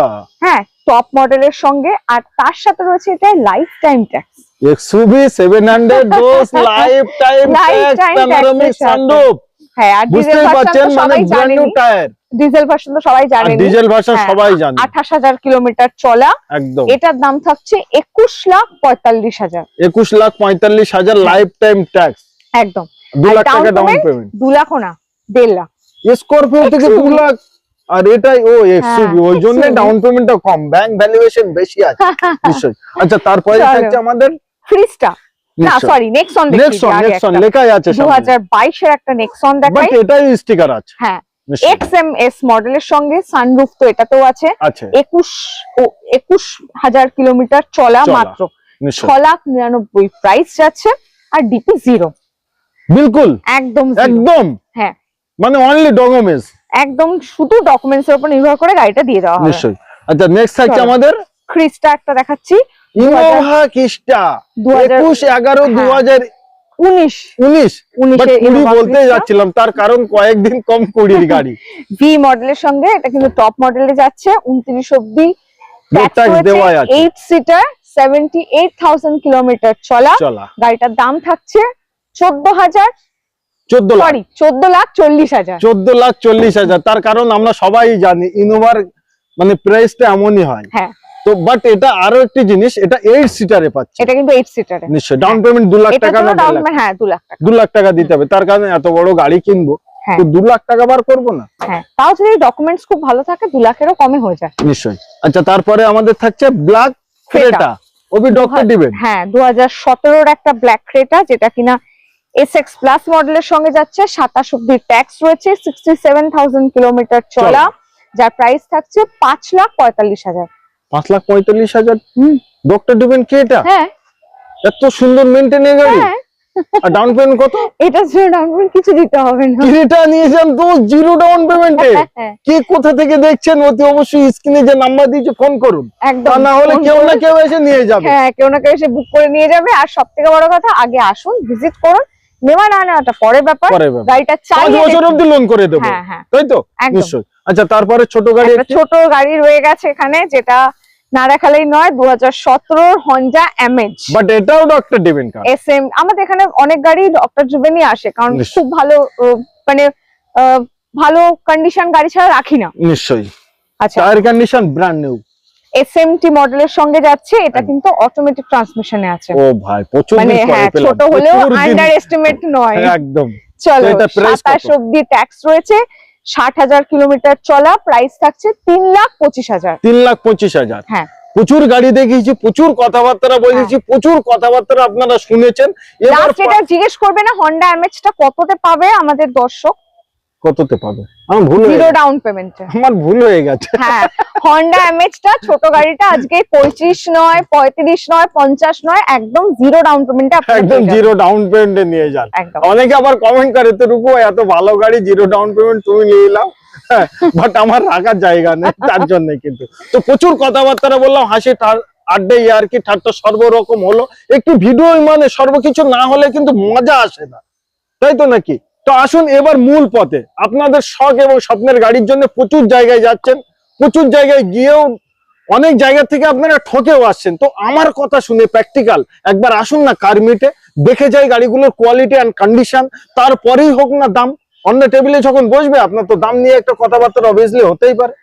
[SPEAKER 2] হ্যাঁ টপ মডেলের সঙ্গে আর তার সাথে রয়েছে এটা lifetime tax
[SPEAKER 1] XUV seven hundred দোস লাইফ টাইম প্যানোরামিক সানরুফ
[SPEAKER 2] হ্যাঁ আর ডিজেল ভার্সন
[SPEAKER 1] মানে
[SPEAKER 2] সবাই
[SPEAKER 1] brand new tyre
[SPEAKER 2] diesel version তো সবাই
[SPEAKER 1] আর ডিজেল ভাষা
[SPEAKER 2] হ্যাঁ,
[SPEAKER 1] সবাই জানে।
[SPEAKER 2] কিলোমিটার চলা।
[SPEAKER 1] একদম।
[SPEAKER 2] এটার দাম থাকছে একুশ লাখ পঁয়তাল্লিশ হাজার।
[SPEAKER 1] একুশ লাখ পঁয়তাল্লিশ হাজার লাইফ টাইম ট্যাক্স
[SPEAKER 2] একদম।
[SPEAKER 1] দু লাখ টাকা ডাউন পেমেন্ট
[SPEAKER 2] দু লাখও না দেড় লাখ।
[SPEAKER 1] স্করপিও থেকে লাখ। আর এটাই ও এক্সইউভি ওই জন্য ডাউন পেমেন্টটা কম। ব্যাংক ভ্যালুয়েশন বেশি আছে। (laughs) নিশ্চয়ই। আচ্ছা তারপরে। থাকছে আমাদের
[SPEAKER 2] ফ্রিজটা না সরি নেক্সন
[SPEAKER 1] নেক্সট নেক্সট লেখাই আছে
[SPEAKER 2] দু হাজার একটা নেক্সন
[SPEAKER 1] বাট এটাই স্টিকার আছে।
[SPEAKER 2] হ্যাঁ মডেলের সঙ্গে সানরুফ তো এটাতেও আছে।
[SPEAKER 1] আছে।
[SPEAKER 2] একুশ ও একুশ হাজার কিলোমিটার চলা। মাত্র। ছ লাখ নিরানব্বই প্রাইস যাচ্ছে আর ডিপি জিরো
[SPEAKER 1] বিলকুল।
[SPEAKER 2] একদম
[SPEAKER 1] একদম।
[SPEAKER 2] হ্যাঁ।
[SPEAKER 1] মানে অনলি ডকুমেন্টস
[SPEAKER 2] একদম শুধু ডকুমেন্টস এর উপর নির্ভর করে গাড়িটা দিয়ে দেওয়া হবে।
[SPEAKER 1] নিশ্চয়ই। আচ্ছা নেক্সট থাকছে আমাদের?
[SPEAKER 2] ক্রিস্টা একটা দেখাচ্ছি।
[SPEAKER 1] ইনোভা কিস্টা
[SPEAKER 2] 2000
[SPEAKER 1] একুশ এগারো দু
[SPEAKER 2] হ্যাঁ।
[SPEAKER 1] হাজার
[SPEAKER 2] উনিশ।
[SPEAKER 1] উনিশ। কুড়ি বলতে যাচ্ছিলাম তার কারণ কয়েকদিন কম কুড়ির গাড়ি। (laughs)
[SPEAKER 2] ভি মডেলের সঙ্গে এটা কিন্তু টপ মডেলে যাচ্ছে উনত্রিশ অব্দি eight seater seventy eight thousand kilometre চলা।
[SPEAKER 1] চলা।
[SPEAKER 2] গাড়িটার দাম থাকছে চোদ্দ হাজার
[SPEAKER 1] চোদ্দ লাখ।
[SPEAKER 2] চোদ্দ লাখ চল্লিশ হাজার।
[SPEAKER 1] চোদ্দ লাখ চল্লিশ হাজার। তার কারণ আমরা সবাই জানি ইনোভার মানে প্রাইসটা এমনই হয়।
[SPEAKER 2] হ্যাঁ।
[SPEAKER 1] তো বাট এটা আরও একটি জিনিস এটা এইট সিটারে পাচ্ছে
[SPEAKER 2] এটা কিন্তু এইট সিটারে
[SPEAKER 1] নিশ্চয় ডাউন পেমেন্ট দু লাখ টাকা না
[SPEAKER 2] ডাউন? হ্যাঁ দু লাখ টাকা
[SPEAKER 1] দু লাখ টাকা দিতে হবে তার কারণে এত বড় গাড়ি কিনবো
[SPEAKER 2] হ্যাঁ।
[SPEAKER 1] তো দু লাখ টাকা বার করব না
[SPEAKER 2] হ্যাঁ তাও যদি ডকুমেন্টস খুব ভালো থাকে দু লাখেরও কমে হয়ে যায়
[SPEAKER 1] নিশ্চয়ই আচ্ছা তারপরে আমাদের থাকছে ব্ল্যাক। ক্রেটা ওবি ডক্টর ডিবেন
[SPEAKER 2] হ্যাঁ দু হাজার সতেরোর একটা ব্ল্যাক ক্রেটা যেটা কিনা এস এক্স প্লাস মডেলের সঙ্গে যাচ্ছে সাতাশ অব্দি ট্যাক্স রয়েছে সিক্সটি সেভেন থাউজেন্ড কিলোমিটার চলা
[SPEAKER 1] চলা।
[SPEAKER 2] যার প্রাইস থাকছে পাঁচ লাখ পঁয়তাল্লিশ হাজার
[SPEAKER 1] পাঁচ লাখ পঁয়তাল্লিশ হাজার ডক্টর ডিবেন কে এটা?
[SPEAKER 2] হ্যাঁ।
[SPEAKER 1] এত সুন্দর মেনটেনের গাড়ি।
[SPEAKER 2] হ্যাঁ।
[SPEAKER 1] আর ডাউন পেমেন্ট কত?
[SPEAKER 2] এটার জন্য ডাউন পেমেন্ট কিছু দিতে হবে না।
[SPEAKER 1] ক্রেটা নিয়েছেন তো? জিরো ডাউন পেমেন্টে
[SPEAKER 2] হ্যাঁ,
[SPEAKER 1] কে কোথা থেকে দেখছেন? অতি অবশ্যই স্ক্রিনে যে নাম্বার দিয়েছে ফোন করুন।
[SPEAKER 2] একদম।
[SPEAKER 1] না হলে কেউ না কেউ এসে নিয়ে যাবে।
[SPEAKER 2] হ্যাঁ কেউ না কেউ এসে বুক করে নিয়ে যাবে। আর সব থেকে বড় কথা আগে আসুন ভিজিট করুন। নেওয়া না নেওয়াটা
[SPEAKER 1] পরে ব্যাপার।
[SPEAKER 2] গাড়িটা
[SPEAKER 1] বছর। অব্দি লোন করে দেবো। তাই তো? নিশ্চয়ই। আচ্ছা তারপরে ছোট গাড়ি
[SPEAKER 2] ছোট গাড়ি রয়ে গেছে এখানে যেটা না দেখালেই নয় দু হাজার সতেরোর হন্ডা এমএচ
[SPEAKER 1] বাট এটাও doctor Diben car
[SPEAKER 2] S M আমাদের এখানে অনেক গাড়ি ডক্টর জুবেনই আসে কারণ খুব ভালো মানে ভালো কন্ডিশন গাড়ি ছাড়া রাখি না।
[SPEAKER 1] নিশ্চয়ই।
[SPEAKER 2] আচ্ছা।
[SPEAKER 1] Tyre condition brand new
[SPEAKER 2] S M T মডেলের সঙ্গে যাচ্ছে এটা কিন্তু অটোমেটিক ট্রান্সমিশনে আছে।
[SPEAKER 1] ও ভাই প্রচুর
[SPEAKER 2] মানে হ্যাঁ ছোট হলেও আন্ডার এস্টিমেট নয়।
[SPEAKER 1] একদম।
[SPEAKER 2] চলো
[SPEAKER 1] তো এটা price কত?
[SPEAKER 2] সাতাশ অব্দি ট্যাক্স রয়েছে। ষাট হাজার কিলোমিটার চলা প্রাইস থাকছে তিন লাখ পঁচিশ হাজার।
[SPEAKER 1] তিন লাখ পঁচিশ হাজার।
[SPEAKER 2] হ্যাঁ।
[SPEAKER 1] প্রচুর গাড়ি দেখিয়েছি প্রচুর কথাবার্তা বলেছি প্রচুর কথাবার্তা আপনারা শুনেছেন। এবার
[SPEAKER 2] জিজ্ঞেস করবে না হন্ডা এম টা কততে পাবে আমাদের দর্শক?
[SPEAKER 1] কততে পাবে? আমার ভুল
[SPEAKER 2] জিরো ডাউন পেমেন্টে
[SPEAKER 1] আমার ভুল হয়ে গেছে।
[SPEAKER 2] হ্যাঁ হন্ডা ছোট গাড়িটা আজকে পঁয়ত্রিশ নয় পঁয়ত্রিশ নয় পঞ্চাশ নয় একদম জিরো ডাউন পেমেন্টে
[SPEAKER 1] একদম জিরো ডাউন পেমেন্টে নিয়ে যান। অনেকে আবার কমেন্ট করে তো রূপো এত ভালো গাড়ি জিরো ডাউন পেমেন্ট তুমি নিয়ে বাট আমার রাখার জায়গা নেই তার জন্য কিন্তু। তো প্রচুর কথাবার্তা বললাম হাসি আড্ডা ইয়ার কি ঠাট্টা সর্বরকম হলো। একটু ভিডিও মানে সর্বকিছু না হলে কিন্তু মজা আসে না। তাই তো নাকি? তো আসুন এবার মূল পথে। আপনাদের শখ এবং স্বপ্নের গাড়ির জন্য প্রচুর জায়গায় যাচ্ছেন প্রচুর জায়গায় গিয়েও অনেক জায়গা থেকে আপনারা ঠকেও আসছেন। তো আমার কথা শুনে প্র্যাকটিক্যাল একবার আসুন না কারমিটে দেখে যাই গাড়িগুলোর কোয়ালিটি অ্যান্ড কন্ডিশন তারপরেই হোক না দাম। অন্য টেবিলে যখন বসবে আপনার তো দাম নিয়ে একটা কথাবার্তা অবভিয়াসলি হতেই পারে।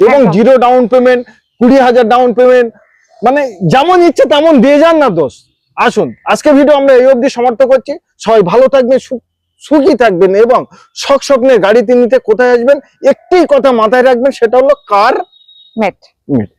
[SPEAKER 1] এবং জিরো ডাউন পেমেন্ট কুড়ি হাজার ডাউন পেমেন্ট মানে যেমন ইচ্ছে তেমন দিয়ে যান না দোষ। আসুন আজকে ভিডিও আমরা এই অবধি সমাপ্ত করছি। সবাই ভালো থাকবেন সুখী থাকবেন এবং শখ স্বপ্নের গাড়িতে নিতে কোথায় আসবেন? একটি কথা মাথায় রাখবেন সেটা হলো কার?
[SPEAKER 2] মেট